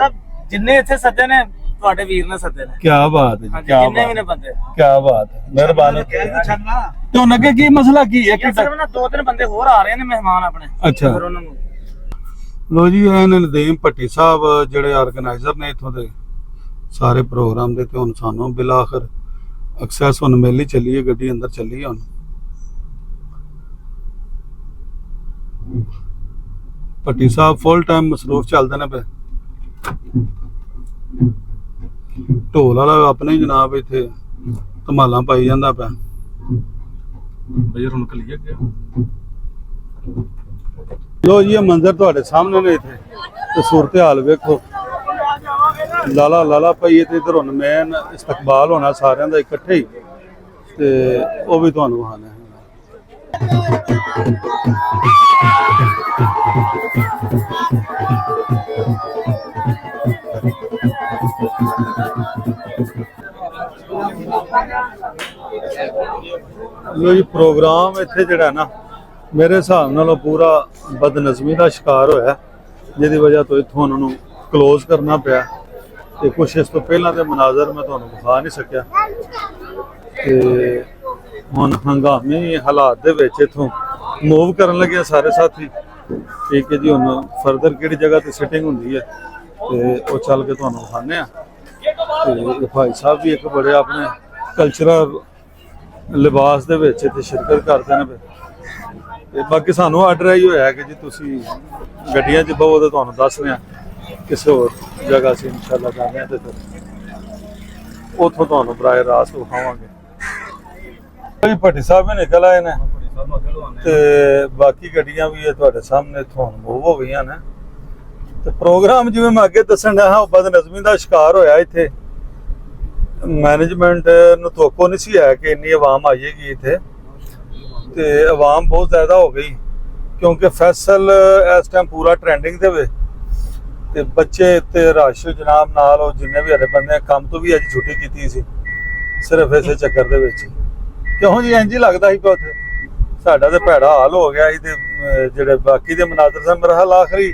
ਜਿੰਨੇ ਇੱਥੇ ਸੱਦੇ ਨੇ ਤੁਹਾਡੇ ਵੀਰ ਨੇ ਸੱਦੇ ਨੇ। ਕੀ ਬਾਤ ਹੈ ਕੀ ਜਿੰਨੇ ਵੀ ਨੇ ਬਾਤ ਬੰਦੇ। ਕੀ ਬਾਤ ਹੈ ਮਿਹਰਬਾਨੀ। ਤੇ ਹੁਣ ਅੱਗੇ ਕੀ ਮਸਲਾ ਕੀ ਹੈ? ਯਾਰ ਸਿਰਫ ਨਾ ਦੋ ਤਿੰਨ ਬੰਦੇ ਹੋਰ ਆ ਰਹੇ ਨੇ ਮਹਿਮਾਨ ਆਪਣੇ। ਅੱਛਾ। ਫਿਰ ਉਹਨਾਂ ਨੂੰ। ਲੋ ਜੀ ਇਹ ਨੇ ਨਦੀਮ ਭੱਟੀ ਸਾਹਿਬ ਜਿਹੜੇ ਆਰਗੇਨਾਈਜ਼ਰ ਨੇ ਇਥੋਂ ਦੇ। ਸਾਰੇ ਪ੍ਰੋਗਰਾਮ ਦੇ ਤੇ ਹੁਣ ਸਾਨੂੰ ਬਿਲਾ ਆਖਰ ਐਕਸੈਸ ਹੁਣ ਮਿਲ ਹੀ ਚੱਲੀ ਹੈ ਗੱਡੀ ਅੰਦਰ ਚੱਲੀ ਹੈ ਹੁਣ। ਭੱਟੀ ਸਾਹਿਬ ਫੁੱਲ ਟਾਈਮ ਮਸਰੂਫ ਚੱਲਦੇ ਨੇ ਪਏ ਢੋਲ ਵਾਲਾ ਆਪਣੇ ਜਨਾਬ ਇੱਥੇ ਧਮਾਲਾਂ ਪਾਈ ਜਾਂਦਾ ਪਿਆ। ਬਈ ਰੌਣਕ ਲਈ ਅੱਗੇ। ਲੋ ਜੀ ਇਹ ਮੰਜ਼ਰ ਤੁਹਾਡੇ ਸਾਹਮਣੇ ਨੇ ਇੱਥੇ। ਤੇ ਸੂਰਤ ਹਾਲ ਵੇਖੋ। ਲਾਲਾ ਲਾਲਾ ਪਈ ਤੇ ਇਧਰ ਹੁਣ ਮੈਨ ਇਸਤਕਬਾਲ ਹੋਣਾ ਸਾਰਿਆਂ ਦਾ ਇਕੱਠੇ ਹੀ। ਤੇ ਉਹ ਵੀ ਤੁਹਾਨੂੰ ਵਹਾਣਾ ਹੈ। ਲੋ ਜੀ, ਪ੍ਰੋਗਰਾਮ ਇੱਥੇ ਜਿਹੜਾ ਨਾ, ਮੇਰੇ ਹਿਸਾਬ ਨਾਲ ਉਹ ਪੂਰਾ ਬਦਨਜ਼ਮੀ ਦਾ ਸ਼ਿਕਾਰ ਹੋਇਆ। ਜਿਹਦੀ ਵਜ੍ਹਾ ਤੋਂ ਇੱਥੋਂ ਉਹਨਾਂ ਨੂੰ ক্লোਜ਼ ਕਰਨਾ ਪਿਆ। ਤੇ ਕੁਝ ਇਸ ਤੋਂ ਪਹਿਲਾਂ ਦੇ ਮਨਾਜ਼ਰ ਮੈਂ ਤੁਹਾਨੂੰ ਵਿਖਾ ਨਹੀਂ ਸਕਿਆ। ਤੇ ਹੁਣ ਹੰਗਾਮੀ ਹਾਲਾਤ ਦੇ ਵਿੱਚ ਇੱਥੋਂ ਮੂਵ ਕਰਨ ਲੱਗੇ ਸਾਰੇ ਸਾਥੀ। ਠੀਕ ਹੈ ਜੀ, ਹੁਣ ਫਰਦਰ ਕਿਹੜੀ ਜਗ੍ਹਾ ਤੇ ਸਿਟਿੰਗ ਹੁੰਦੀ ਹੈ ਤੇ ਉਹ ਚੱਲ ਕੇ ਤੁਹਾਨੂੰ ਵਿਖਾਣੇ ਆ ਤੇ ਭਾਈ ਸਾਹਿਬ ਵੀ ਇੱਕ ਬੜੇ ਆਪਣੇ ਕਲਚਰਲ ਲਿਬਾਸ ਦੇ ਵਿੱਚ ਇੱਥੇ ਸ਼ਿਰਕਤ ਕਰਦੇ ਨੇ। ਫਿਰ। ਤੇ ਬਾਕੀ ਸਾਨੂੰ ਆਰਡਰ ਆਈ ਹੋਇਆ ਕਿ ਜੀ ਤੁਸੀਂ ਗੱਡੀਆਂ 'ਚ ਬਹੋ ਤਾਂ ਤੁਹਾਨੂੰ ਦੱਸ ਰਿਹਾ ਕਿਸੇ ਹੋਰ ਜਗ੍ਹਾ ਸੀ ਇਨਸ਼ਾਅੱਲਾ ਜਾਂਦੇ ਹਾਂ ਤੇ ਫਿਰ ਉੱਥੋਂ ਤੁਹਾਨੂੰ ਬਰਾਏ ਰਾਸ ਵਿਖਾਵਾਂਗੇ। ਜੀ ਭੱਟੀ ਸਾਹਿਬ ਵੀ ਨਿਕਲ ਆਏ ਨੇ। ਤੇ ਬਾਕੀ ਗੱਡੀਆਂ ਵੀ ਇਹ ਤੁਹਾਡੇ ਸਾਹਮਣੇ ਇੱਥੋਂ ਮੂਵ ਹੋ ਗਈਆਂ ਨੇ। ਤੇ ਪ੍ਰੋਗਰਾਮ ਜਿਵੇਂ ਮੈਂ ਅੱਗੇ ਦੱਸਣ ਡਿਆ ਹਾਂ ਉਹ ਬਦਨਜ਼ਮੀ ਦਾ ਸ਼ਿਕਾਰ ਹੋਇਆ ਇੱਥੇ। ਮੈਨੇਜਮੈਂਟ ਨੂੰ ਤੋਕੋ ਨਹੀਂ ਸੀ ਹੈ ਕਿ ਇੰਨੀ ਆਵਾਮ ਆਈਏਗੀ ਇੱਥੇ। ਤੇ ਆਵਾਮ ਬਹੁਤ ਜ਼ਿਆਦਾ ਹੋ ਗਈ ਕਿਉਂਕਿ ਫੈਸਲ ਇਸ ਟਾਈਮ ਪੂਰਾ ਟ੍ਰੈਂਡਿੰਗ ਤੇ ਵੇ। ਤੇ ਬੱਚੇ ਤੇ ਰਸ਼ ਜਨਾਬ ਨਾਲ ਉਹ ਜਿੰਨੇ ਵੀ ਹਰੇ ਬੰਦੇ ਕੰਮ ਤੋਂ ਵੀ ਅੱਜ ਛੁੱਟੀ ਕੀਤੀ ਸੀ ਸਿਰਫ ਇਸੇ ਚੱਕਰ ਦੇ ਵਿੱਚ ਹੀ। ਕਿਉਂ ਜੀ ਇੰਜ ਹੀ ਲੱਗਦਾ ਸੀ ਕਿ ਉੱਥੇ। ਸਾਡਾ ਤੇ ਭੈੜਾ ਹਾਲ ਹੋ ਗਿਆ ਸੀ ਤੇ ਜਿਹੜੇ ਬਾਕੀ ਦੇ ਮਨਾਜ਼ਰ ਸਨ ਮੇਰਾ ਹਾਲ ਆਖਰੀ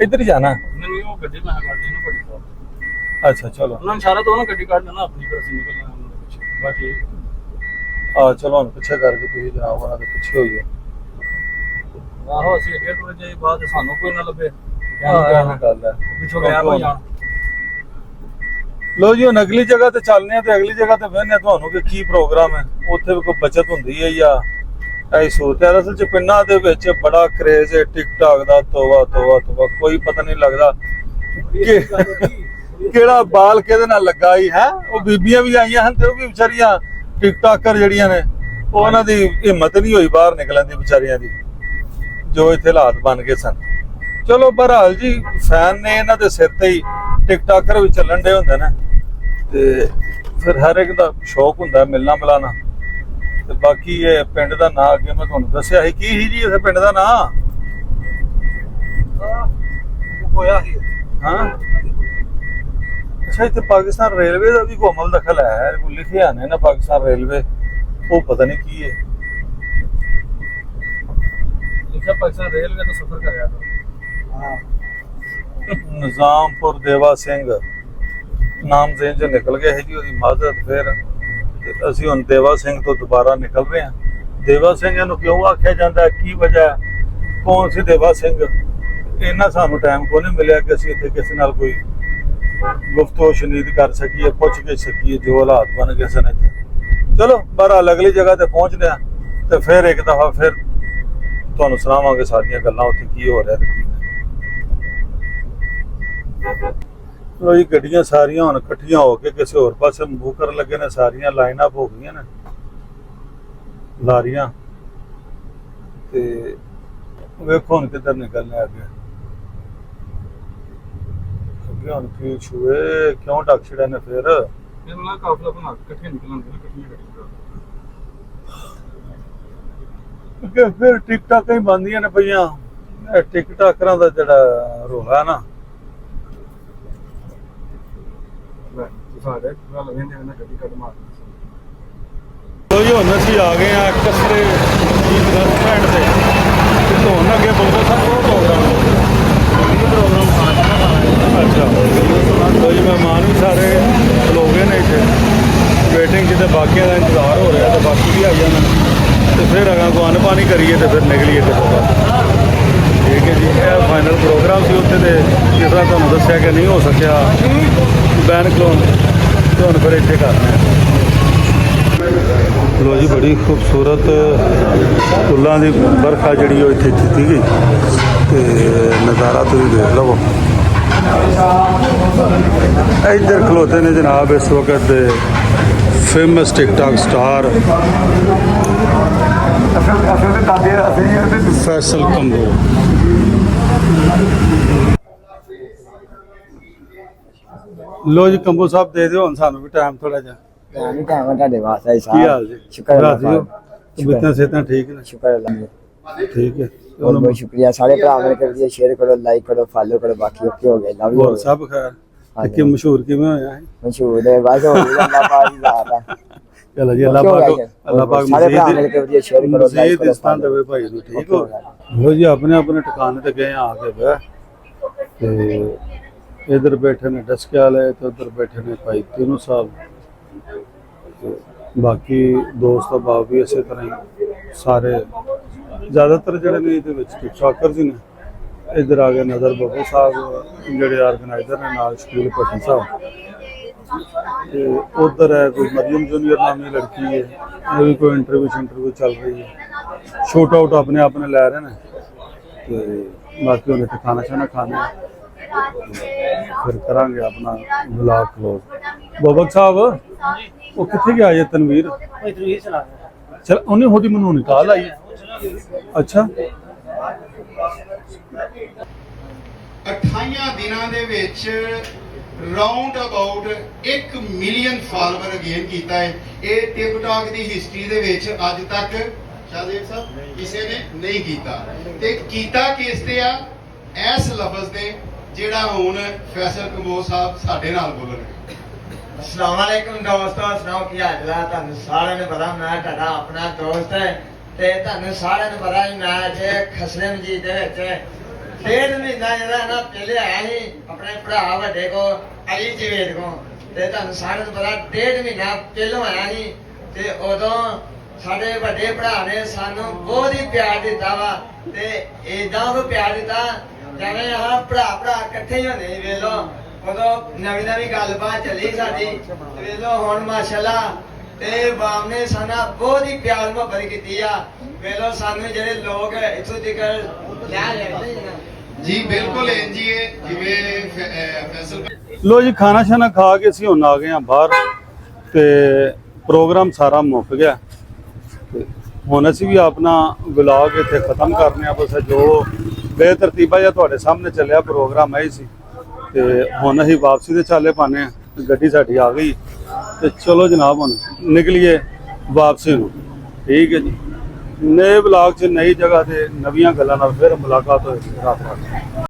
ਇੱਧਰ ਹੀ ਜਾਣਾ। ਨਹੀਂ ਉਹ ਗੱਡੀ ਮੈਂ ਕੱਢ ਨਾ ਬੜੀ ਸਾਹਿਬ ਅੱਛਾ ਚਲੋ। ਉਹਨਾਂ ਨੂੰ ਇਸ਼ਾਰਾ ਤੋਂ ਨਾ ਗੱਡੀ ਕੱਢ ਲੈਣਾ ਆਪਣੀ ਫਿਰ ਅਸੀਂ ਨਿਕਲਣਾ ਬਾਕੀ ਆ ਚਲੋ ਹੁਣ ਪਿੱਛੇ ਕਰਕੇ ਤੁਸੀਂ ਜਨਾਬ ਉਹਨਾਂ ਦੇ ਪਿੱਛੇ ਹੋਈਏ ਆਹੋ ਅਸੀਂ ਅੱਗੇ ਟੁਰ ਜਾਈ ਬਾਅਦ ਸਾਨੂੰ ਕੋਈ ਨਾ ਲੱਭੇ। ਇਹ ਗੱਲ ਹੈ। ਪਿੱਛੋਂ ਗਿਆ ਕੋਈ ਜਾਣ। ਲੋ ਜੀ, ਹੁਣ ਅਗਲੀ ਜਗ੍ਹਾ ਤੇ ਚੱਲਨੇ ਆ ਤੇ ਅਗਲੀ ਜਗ੍ਹਾ ਤੇ ਵੇਖਨੇ ਤੁਹਾਨੂੰ ਕਿ ਕੀ ਪ੍ਰੋਗਰਾਮ ਹੈ। ਉੱਥੇ ਵੀ ਕੋਈ ਬਚਤ ਹੁੰਦੀ ਹੈ ਜਾਂ ਐ ਸੋਚ ਹੈ। ਅਸਲ ਚ ਪਿੰਡਾਂ ਦੇ ਵਿੱਚ ਬੜਾ ਕਰੇਜ਼ ਹੈ ਟਿਕਟਾਕ ਦਾ ਤੋਬਾ ਤੋਬਾ ਤੋਬਾ। ਕੋਈ ਪਤਾ ਨਹੀਂ ਲੱਗਦਾ ਕਿਹੜਾ ਬਾਲ ਕਿਹਦੇ ਨਾਲ ਲੱਗਾ ਹੀ ਹੈ। ਉਹ ਬੀਬੀਆਂ ਵੀ ਆਈਆਂ ਹਨ ਤੇ ਉਹ ਵੀ ਵਿਚਾਰੀਆਂ ਟਿਕਟਾਕਰ ਜਿਹੜੀਆਂ ਨੇ, ਉਹ ਉਹਨਾਂ ਦੀ ਹਿੰਮਤ ਨਹੀਂ ਹੋਈ ਬਾਹਰ ਨਿਕਲਣ ਦੀ ਵਿਚਾਰੀਆਂ ਦੀ, ਜੋ ਇੱਥੇ ਹਾਲਾਤ ਬਣ ਗਏ ਸਨ। ਚਲੋ ਬਹਰਹਾਲ ਜੀ ਫੈਨ ਨੇ ਇਹਨਾਂ ਦੇ ਸਿਰ ਤੇ ਹੀ ਟਿਕਟਾਕਰ ਵੀ ਚੱਲਣ ਦੇ ਹੁੰਦੇ ਨੇ। ਤੇ ਫਿਰ ਹਰ ਇੱਕ ਦਾ ਸ਼ੌਕ ਹੁੰਦਾ ਮਿਲਣਾ ਮਿਲਾਣਾ ਤੇ ਬਾਕੀ ਇਹ ਪਿੰਡ ਦਾ ਨਾਂ ਅੱਗੇ ਮੈਂ ਤੁਹਾਨੂੰ ਦੱਸਿਆ ਸੀ। ਕੀ ਸੀ ਜੀ ਇਸ ਪਿੰਡ ਦਾ ਨਾਂ? ਹੋਇਆ ਸੀ। ਹਾਂ। ਅੱਛਾ ਇੱਥੇ ਪਾਕਿਸਤਾਨ ਰੇਲਵੇ ਦਾ ਵੀ ਕੋਮਲ ਦਖਲ ਹੈ। ਉਹ ਲਿਖਿਆ ਨੇ ਨਾ ਪਾਕਿਸਤਾਨ ਰੇਲਵੇ। ਉਹ ਪਤਾ ਨਹੀਂ ਕੀ ਹੈ। ਲਿਖਿਆ ਪਾਕਿਸਤਾਨ ਰੇਲਵੇ ਤੋਂ ਸਫ਼ਰ ਕਰਿਆ ਕਰੋ। ਹਾਂ ਨਿਜ਼ਾਮਪੁਰ ਦੇਵਾ ਸਿੰਘ। ਨਾਮ ਜ਼ੇਨ ਚ ਨਿਕਲ ਗਿਆ ਹੈ ਜੀ, ਉਹਦੀ ਮਾਜ਼ਰਤ ਫਿਰ ਅਸੀਂ ਹੁਣ ਦੇਵਾ ਸਿੰਘ ਤੋਂ ਦੁਬਾਰਾ ਨਿਕਲ ਰਹੇ ਹਾਂ। ਦੇਵਾ ਸਿੰਘ ਨੂੰ ਕਿਉਂ ਆਖਿਆ ਜਾਂਦਾ? ਕੀ ਵਜ੍ਹਾ ਕੌਣ ਸੀ ਦੇਵਾ ਸਿੰਘ? ਇਹਨਾਂ ਸਾਨੂੰ ਟਾਈਮ ਕੋ ਨਹੀਂ ਮਿਲਿਆ ਕਿ ਅਸੀਂ ਇੱਥੇ ਕਿਸੇ ਨਾਲ ਕੋਈ ਗੁਫ਼ਤਗੂ ਸ਼ਨੀਦ ਕਰ ਸਕੀਏ, ਪੁੱਛ ਕੇ ਸਕੀਏ, ਜੋ ਹਾਲਾਤ ਬਣ ਗਏ ਸਨ ਇੱਥੇ। ਚਲੋ ਬਹਰਹਾਲ ਅਗਲੀ ਜਗ੍ਹਾ ਤੇ ਪਹੁੰਚਦੇ ਆ ਤੇ ਫਿਰ ਇੱਕ ਦਫਾ ਫਿਰ ਤੁਹਾਨੂੰ ਸੁਣਾਵਾਂਗੇ ਸਾਰੀਆਂ ਗੱਲਾਂ ਉੱਥੇ ਕੀ ਹੋ ਰਿਹਾ ਤੇ ਕੀ ਨਹੀਂ। ਲੋ ਜੀ ਗੱਡੀਆਂ ਸਾਰੀਆਂ ਹੁਣ ਇਕੱਠੀਆਂ ਹੋ ਕੇ ਕਿਸੇ ਹੋਰ ਪਾਸੇ ਮੂਵ ਕਰਨ ਲੱਗੇ ਨੇ ਸਾਰੀਆਂ ਲਾਈਨ ਅਪ ਹੋ ਗਈਆਂ ਨੇ। ਲਾਰੀਆਂ। ਤੇ ਵੇਖੋ ਹੁਣ ਕਿੱਧਰ ਨਿਕਲਨੇ ਅੱਗੇ। ਅੱਗੇ ਹੁਣ ਕੀ ਛੂਏ ਕਿਉਂ ਛੜਿਆ ਨੇ ਫਿਰ? ਇਹ ਨਾਲ ਕਾਫਲਾ ਬਣਾ ਕੇ ਇਕੱਠੇ ਨਿਕਲਣਗੇ ਇਕੱਠੀਆਂ ਗੱਡੀਆਂ ਅੱਗੇ ਫਿਰ ਟਿਕਟਾਕਾਂ ਹੀ ਬੰਦੀਆਂ ਨੇ ਪਈਆਂ। ਟਿਕਟਾਕਰਾਂ ਦਾ ਜਿਹੜਾ ਰੋਲਾ ਨਾ। ਸਾਡੇ ਗੱਲ ਵੇਂਦੇ ਨੇ ਗੱਡੀ ਕੱਢ ਮਾਰ ਲੋ ਜੀ, ਹੁਣ ਅਸੀਂ ਆ ਗਏ ਆ ਕਸਰੇ ਦੀ ਰੈਸਟੋਰੈਂਟ ਤੇ। ਤੇ ਹੁਣ ਅੱਗੇ ਬੋਲੋ ਸਭ ਉਹ ਪ੍ਰੋਗਰਾਮ ਅੱਛਾ। ਲੋ ਜੀ, ਮਹਿਮਾਨ ਵੀ ਸਾਰੇ ਖਲੋਗੇ ਨੇ ਇੱਥੇ। ਵੇਟਿੰਗ ਜਿੱਤੇ ਬਾਕੀਆਂ ਦਾ ਇੰਤਜ਼ਾਰ ਹੋ ਰਿਹਾ, ਤੇ ਬਾਕੀ ਵੀ ਆ ਜਾਣਾ। ਤੇ ਫਿਰ ਅਗਾਂ ਕੋ ਪਾਣੀ ਕਰੀਏ ਤੇ ਫਿਰ ਨਿਕਲੀਏ ਤੇ ਠੀਕ ਹੈ ਜੀ, ਇਹ ਫਾਈਨਲ ਪ੍ਰੋਗਰਾਮ ਸੀ ਉੱਥੇ ਤੇ ਜਿਸ ਤਰ੍ਹਾਂ ਤੁਹਾਨੂੰ ਦੱਸਿਆ ਕਿ ਨਹੀਂ ਹੋ ਸਕਿਆ। ਬੈਨ ਕਲੋਨ ਤੇ ਹੁਣ ਫਿਰ ਇੱਥੇ ਕਰਨਾ ਹੈ। ਲੋ ਜੀ ਬੜੀ ਖੂਬਸੂਰਤ ਫੁੱਲਾਂ ਦੀ ਬਰਖਾ ਜਿਹੜੀ ਉਹ ਇੱਥੇ ਦਿੱਤੀ ਗਈ। ਤੇ ਨਜ਼ਾਰਾ ਤੁਸੀਂ ਦੇਖ ਲਵੋ। ਇੱਧਰ ਖਲੋਤੇ ਨੇ ਜਨਾਬ ਇਸ ਵਕਤ ਦੇ famous TikTok star Faisal Kambo. ਲੋ ਜੀ ਕੰਬੋ ਸਾਹਿਬ ਦੇ ਦਿਓ ਹੁਣ ਸਾਨੂੰ ਵੀ ਟਾਈਮ ਥੋੜਾ ਜਿਹਾ। ਨਹੀਂ ਟਾਈਮ ਤੁਹਾਡੇ ਵਾਸਤੇ ਹੀ ਕੀ ਹਾਲ ਜੀ? ਸ਼ੁਕਰ ਅੱਲਾਹ ਰਾਜੀ ਹੋ ਸ਼ੁਕਰ। ਬਿਤਾਂ ਸਿਹਤਾਂ ਠੀਕ ਨੇ? ਸ਼ੁਕਰ ਅੱਲਾਹ ਦਾ। ਠੀਕ ਹੈ। ਬਹੁਤ ਬਹੁਤ ਸ਼ੁਕਰੀਆ। ਸਾਰੇ ਭਰਾ ਮੇਰੇ ਕਰ ਦਿਓ ਸ਼ੇਅਰ ਕਰੋ ਲਾਈਕ ਕਰੋ ਫਾਲੋ ਕਰੋ ਬਾਕੀ ਓਕੇ ਹੋ ਗਏ ਲਵ ਹੋਰ ਯੂ ਸਭ ਖੈਰ? ਤੇ ਹਾਂਜੀ। ਕਿ ਮਸ਼ਹੂਰ ਕਿਵੇਂ ਹੋਇਆ ਹੈ ਮਸ਼ਹੂਰ ਹੈ ਬਸ ਹੋ ਗਿਆ ਅੱਲਾਹ ਪਾਕ ਦੀ ਜ਼ਾਤ ਹੈ ਚਲੋ ਜੀ ਅੱਲਾਹ ਕਿਉਂ ਪਾਕ ਗਿਆ ਜੀ? ਅੱਲਾਹ ਪਾਕ ਸਾਰੇ ਭਰਾ ਮਜ਼ੀਦ ਮਿਲ ਕੇ ਵਧੀਆ share ਕਰੋ, like ਮਜ਼ੀਦ ਕਰੋ, ਇਸਤਾਨ follow ਦੇਵੇ ਭਾਈ ਨੂੰ ਠੀਕ Okay ਹੋ ਹੋ ਲੋ ਜੀ ਆਪਣੇ ਆਪਣੇ ਟਿਕਾਣੇ ਤੇ ਗਏ ਆ ਆ ਕੇ ਬਹਿ ਤੇ ਇਧਰ ਬੈਠੇ ਨੇ ਡਸਕੇ ਵਾਲੇ ਤੇ ਉਧਰ ਬੈਠੇ ਨੇ ਭਾਈ ਤੀਨੂ ਸਾਹਿਬ। ਬਾਕੀ ਦੋਸਤ ਬਾਬ ਵੀ ਇਸੇ ਤਰ੍ਹਾਂ ਹੀ ਸਾਰੇ। ਜ਼ਿਆਦਾਤਰ ਜਿਹੜੇ ਨੇ ਇਹਦੇ ਵਿੱਚ ਟਿਕਟਾਕਰ ਜੀ ਨੇ, ਇਧਰ ਆ ਗਏ ਨਜ਼ਰ ਬੱਬੂ ਸਾਹਿਬ, ਜਿਹੜੇ ਆਰਗੇਨਾਈਜ਼ਰ ਨੇ ਨਾਲ ਸ਼ਕੀਲ ਭੱਟੀ ਸਾਹਿਬ। ਤੇ ਉਧਰ ਹੈ ਕੋਈ ਮਰੀਮ ਜੂਨੀਅਰ ਨਾਮੀ ਲੜਕੀ ਹੈ, ਉਹ ਵੀ ਕੋਈ ਇੰਟਰਵਿਊ ਇੰਟਰਵਿਊ ਚੱਲ ਰਹੀ ਹੈ। ਸ਼ੂਟ ਆਊਟ ਆਪਣੇ ਆਪ ਨੇ ਲੈ ਰਹੇ ਨੇ। ਤੇ ਬਾਕੀ ਉਹਨੇ ਖਾਣਾ ਸ਼ਾਨਾ ਖਾਣਾ ਫਿਰ ਕਰਾਂਗੇ ਆਪਣਾ ਵਲੌਗ ਕਲੋਜ਼ ਬੋਬਕ ਸਾਹਿਬ ਉਹ ਕਿੱਥੇ ਗਿਆ ਇਹ ਤਨਵੀਰ? ਚਲਾ ਚਲ ਉਹਨੇ ਹੋਦੀ ਮੈਨੂੰ ਨਿਕਾਲ ਆਈ। ਅੱਛਾ। 28 ਦਿਨਾਂ ਦੇ ਵਿੱਚ round about 1 million follower gain ਕੀਤਾ ਹੈ। ਇਹ ਟਿਕਟੌਕ ਦੀ ਹਿਸਟਰੀ ਦੇ ਵਿੱਚ ਅੱਜ ਤੱਕ ਸ਼ਾਹਦੇਵ ਸਾਹਿਬ ਕਿਸੇ ਨੇ ਨਹੀਂ ਕੀਤਾ। ਤੇ ਕੀਤਾ ਕਿਸ ਤੇ ਆ? ਇਸ ਲਫ਼ਜ਼ ਦੇ ਜਿਹੜਾ ਹੁਣ ਫੈਸਲ ਕੰਬੋਜ ਸਾਹਿਬ ਸਾਡੇ ਨਾਲ ਬੋਲਣਗੇ ਅਸਲਾਮ ਵਾਲੇਕੁਮ ਦੋਸਤੋ, ਸੁਣਾਓ ਕੀ ਹਾਲ ਹੈ ਤੁਹਾਨੂੰ ਸਾਰਿਆਂ ਨੂੰ ਪਤਾ ਮੈਂ ਤੁਹਾਡਾ ਆਪਣਾ ਦੋਸਤ ਹੈ ਤੇ ਤੁਹਾਨੂੰ ਸਾਰਿਆਂ ਨੂੰ ਪਤਾ ਹੀ ਮੈਂ ਅੱਜ ਖਸਰੇ ਮਜੀਦ ਦੇ ਵਿੱਚ ਡੇਢ ਮਹੀਨਾ ਜਿਹੜਾ ਨਾ ਪਹਿਲੇ ਆਇਆ ਸੀ ਆਪਣੇ ਭਰਾ ਵੱਡੇ ਕੋ ਅਲੀ ਜਵੇਦ ਕੋ ਤੇ ਤੁਹਾਨੂੰ ਸਾਰਿਆਂ ਨੂੰ ਪਤਾ ਡੇਢ ਮਹੀਨਾ ਪਹਿਲੋਂ ਆਇਆ ਸੀ ਤੇ ਉਦੋਂ ਸਾਡੇ ਵੱਡੇ ਭਰਾ ਨੇ ਸਾਨੂੰ ਬਹੁਤ ਹੀ ਪਿਆਰ ਦਿੱਤਾ ਵਾ ਤੇ ਇਦਾਂ ਉਹ ਪਿਆਰ ਦਿੱਤਾ ਜਿਵੇਂ ਆਹ ਭਰਾ ਭਰਾ ਇਕੱਠੇ ਹੀ ਹੁੰਦੇ ਸੀ ਵੇਖ ਲਓ। ਉਦੋਂ ਨਵੀਂ ਨਵੀਂ ਗੱਲਬਾਤ ਚੱਲੀ ਸਾਡੀ। ਲਓ ਹੁਣ ਮਾਸ਼ਾਅੱਲਾ ਤੇ ਬਾਪ ਨੇ ਸਾਨਾ ਬਹੁਤ ਹੀ ਪਿਆਰ ਮੁਹੱਬਤ ਕੀਤੀ ਆ। ਵੇਖ ਲਓ ਸਾਨੂੰ ਜਿਹੜੇ ਲੋਕ ਇੱਥੋਂ ਤੱਕ ਲੈ ਨੇ ਜੀ ਬਿਲਕੁਲ ਇੰਜ ਹੀ ਜਿਵੇਂ ਫੈਸਲ ਲੋ ਜੀ ਖਾਣਾ ਸ਼ਾਨਾ ਖਾ ਕੇ ਅਸੀਂ ਹੁਣ ਆ ਗਏ ਆ ਬਾਹਰ। ਤੇ ਪ੍ਰੋਗਰਾਮ ਸਾਰਾ ਮੁੱਕ ਗਿਆ। ਹੁਣ ਅਸੀਂ ਵੀ ਆਪਣਾ ਵਲੌਗ ਇੱਥੇ ਖਤਮ ਕਰਨੇ ਆ ਬਸ ਜੋ ਬੇਤਰਤੀਬਾ ਜਿਹਾ ਤੁਹਾਡੇ ਸਾਹਮਣੇ ਚੱਲਿਆ ਪ੍ਰੋਗਰਾਮ ਹੈ ਸੀ। ਤੇ ਹੁਣ ਅਸੀਂ ਵਾਪਸੀ ਦੇ ਚਾਲੇ ਪਾਣੇ ਆ ਗੱਡੀ ਸਾਡੀ ਆ ਗਈ। ਤੇ ਚਲੋ ਜਨਾਬ, ਹੁਣ ਨਿਕਲੀਏ ਵਾਪਸੀ ਨੂੰ। ਠੀਕ ਹੈ ਜੀ। ਨਵੇਂ ਬਲਾਕ 'ਚ ਨਈ ਜਗ੍ਹਾ ਤੇ ਨਵੀਆਂ ਗੱਲਾਂ ਨਾਲ ਫਿਰ ਮੁਲਾਕਾਤ ਹੋਏਗੀ ਰਾਤ ਰਾਤ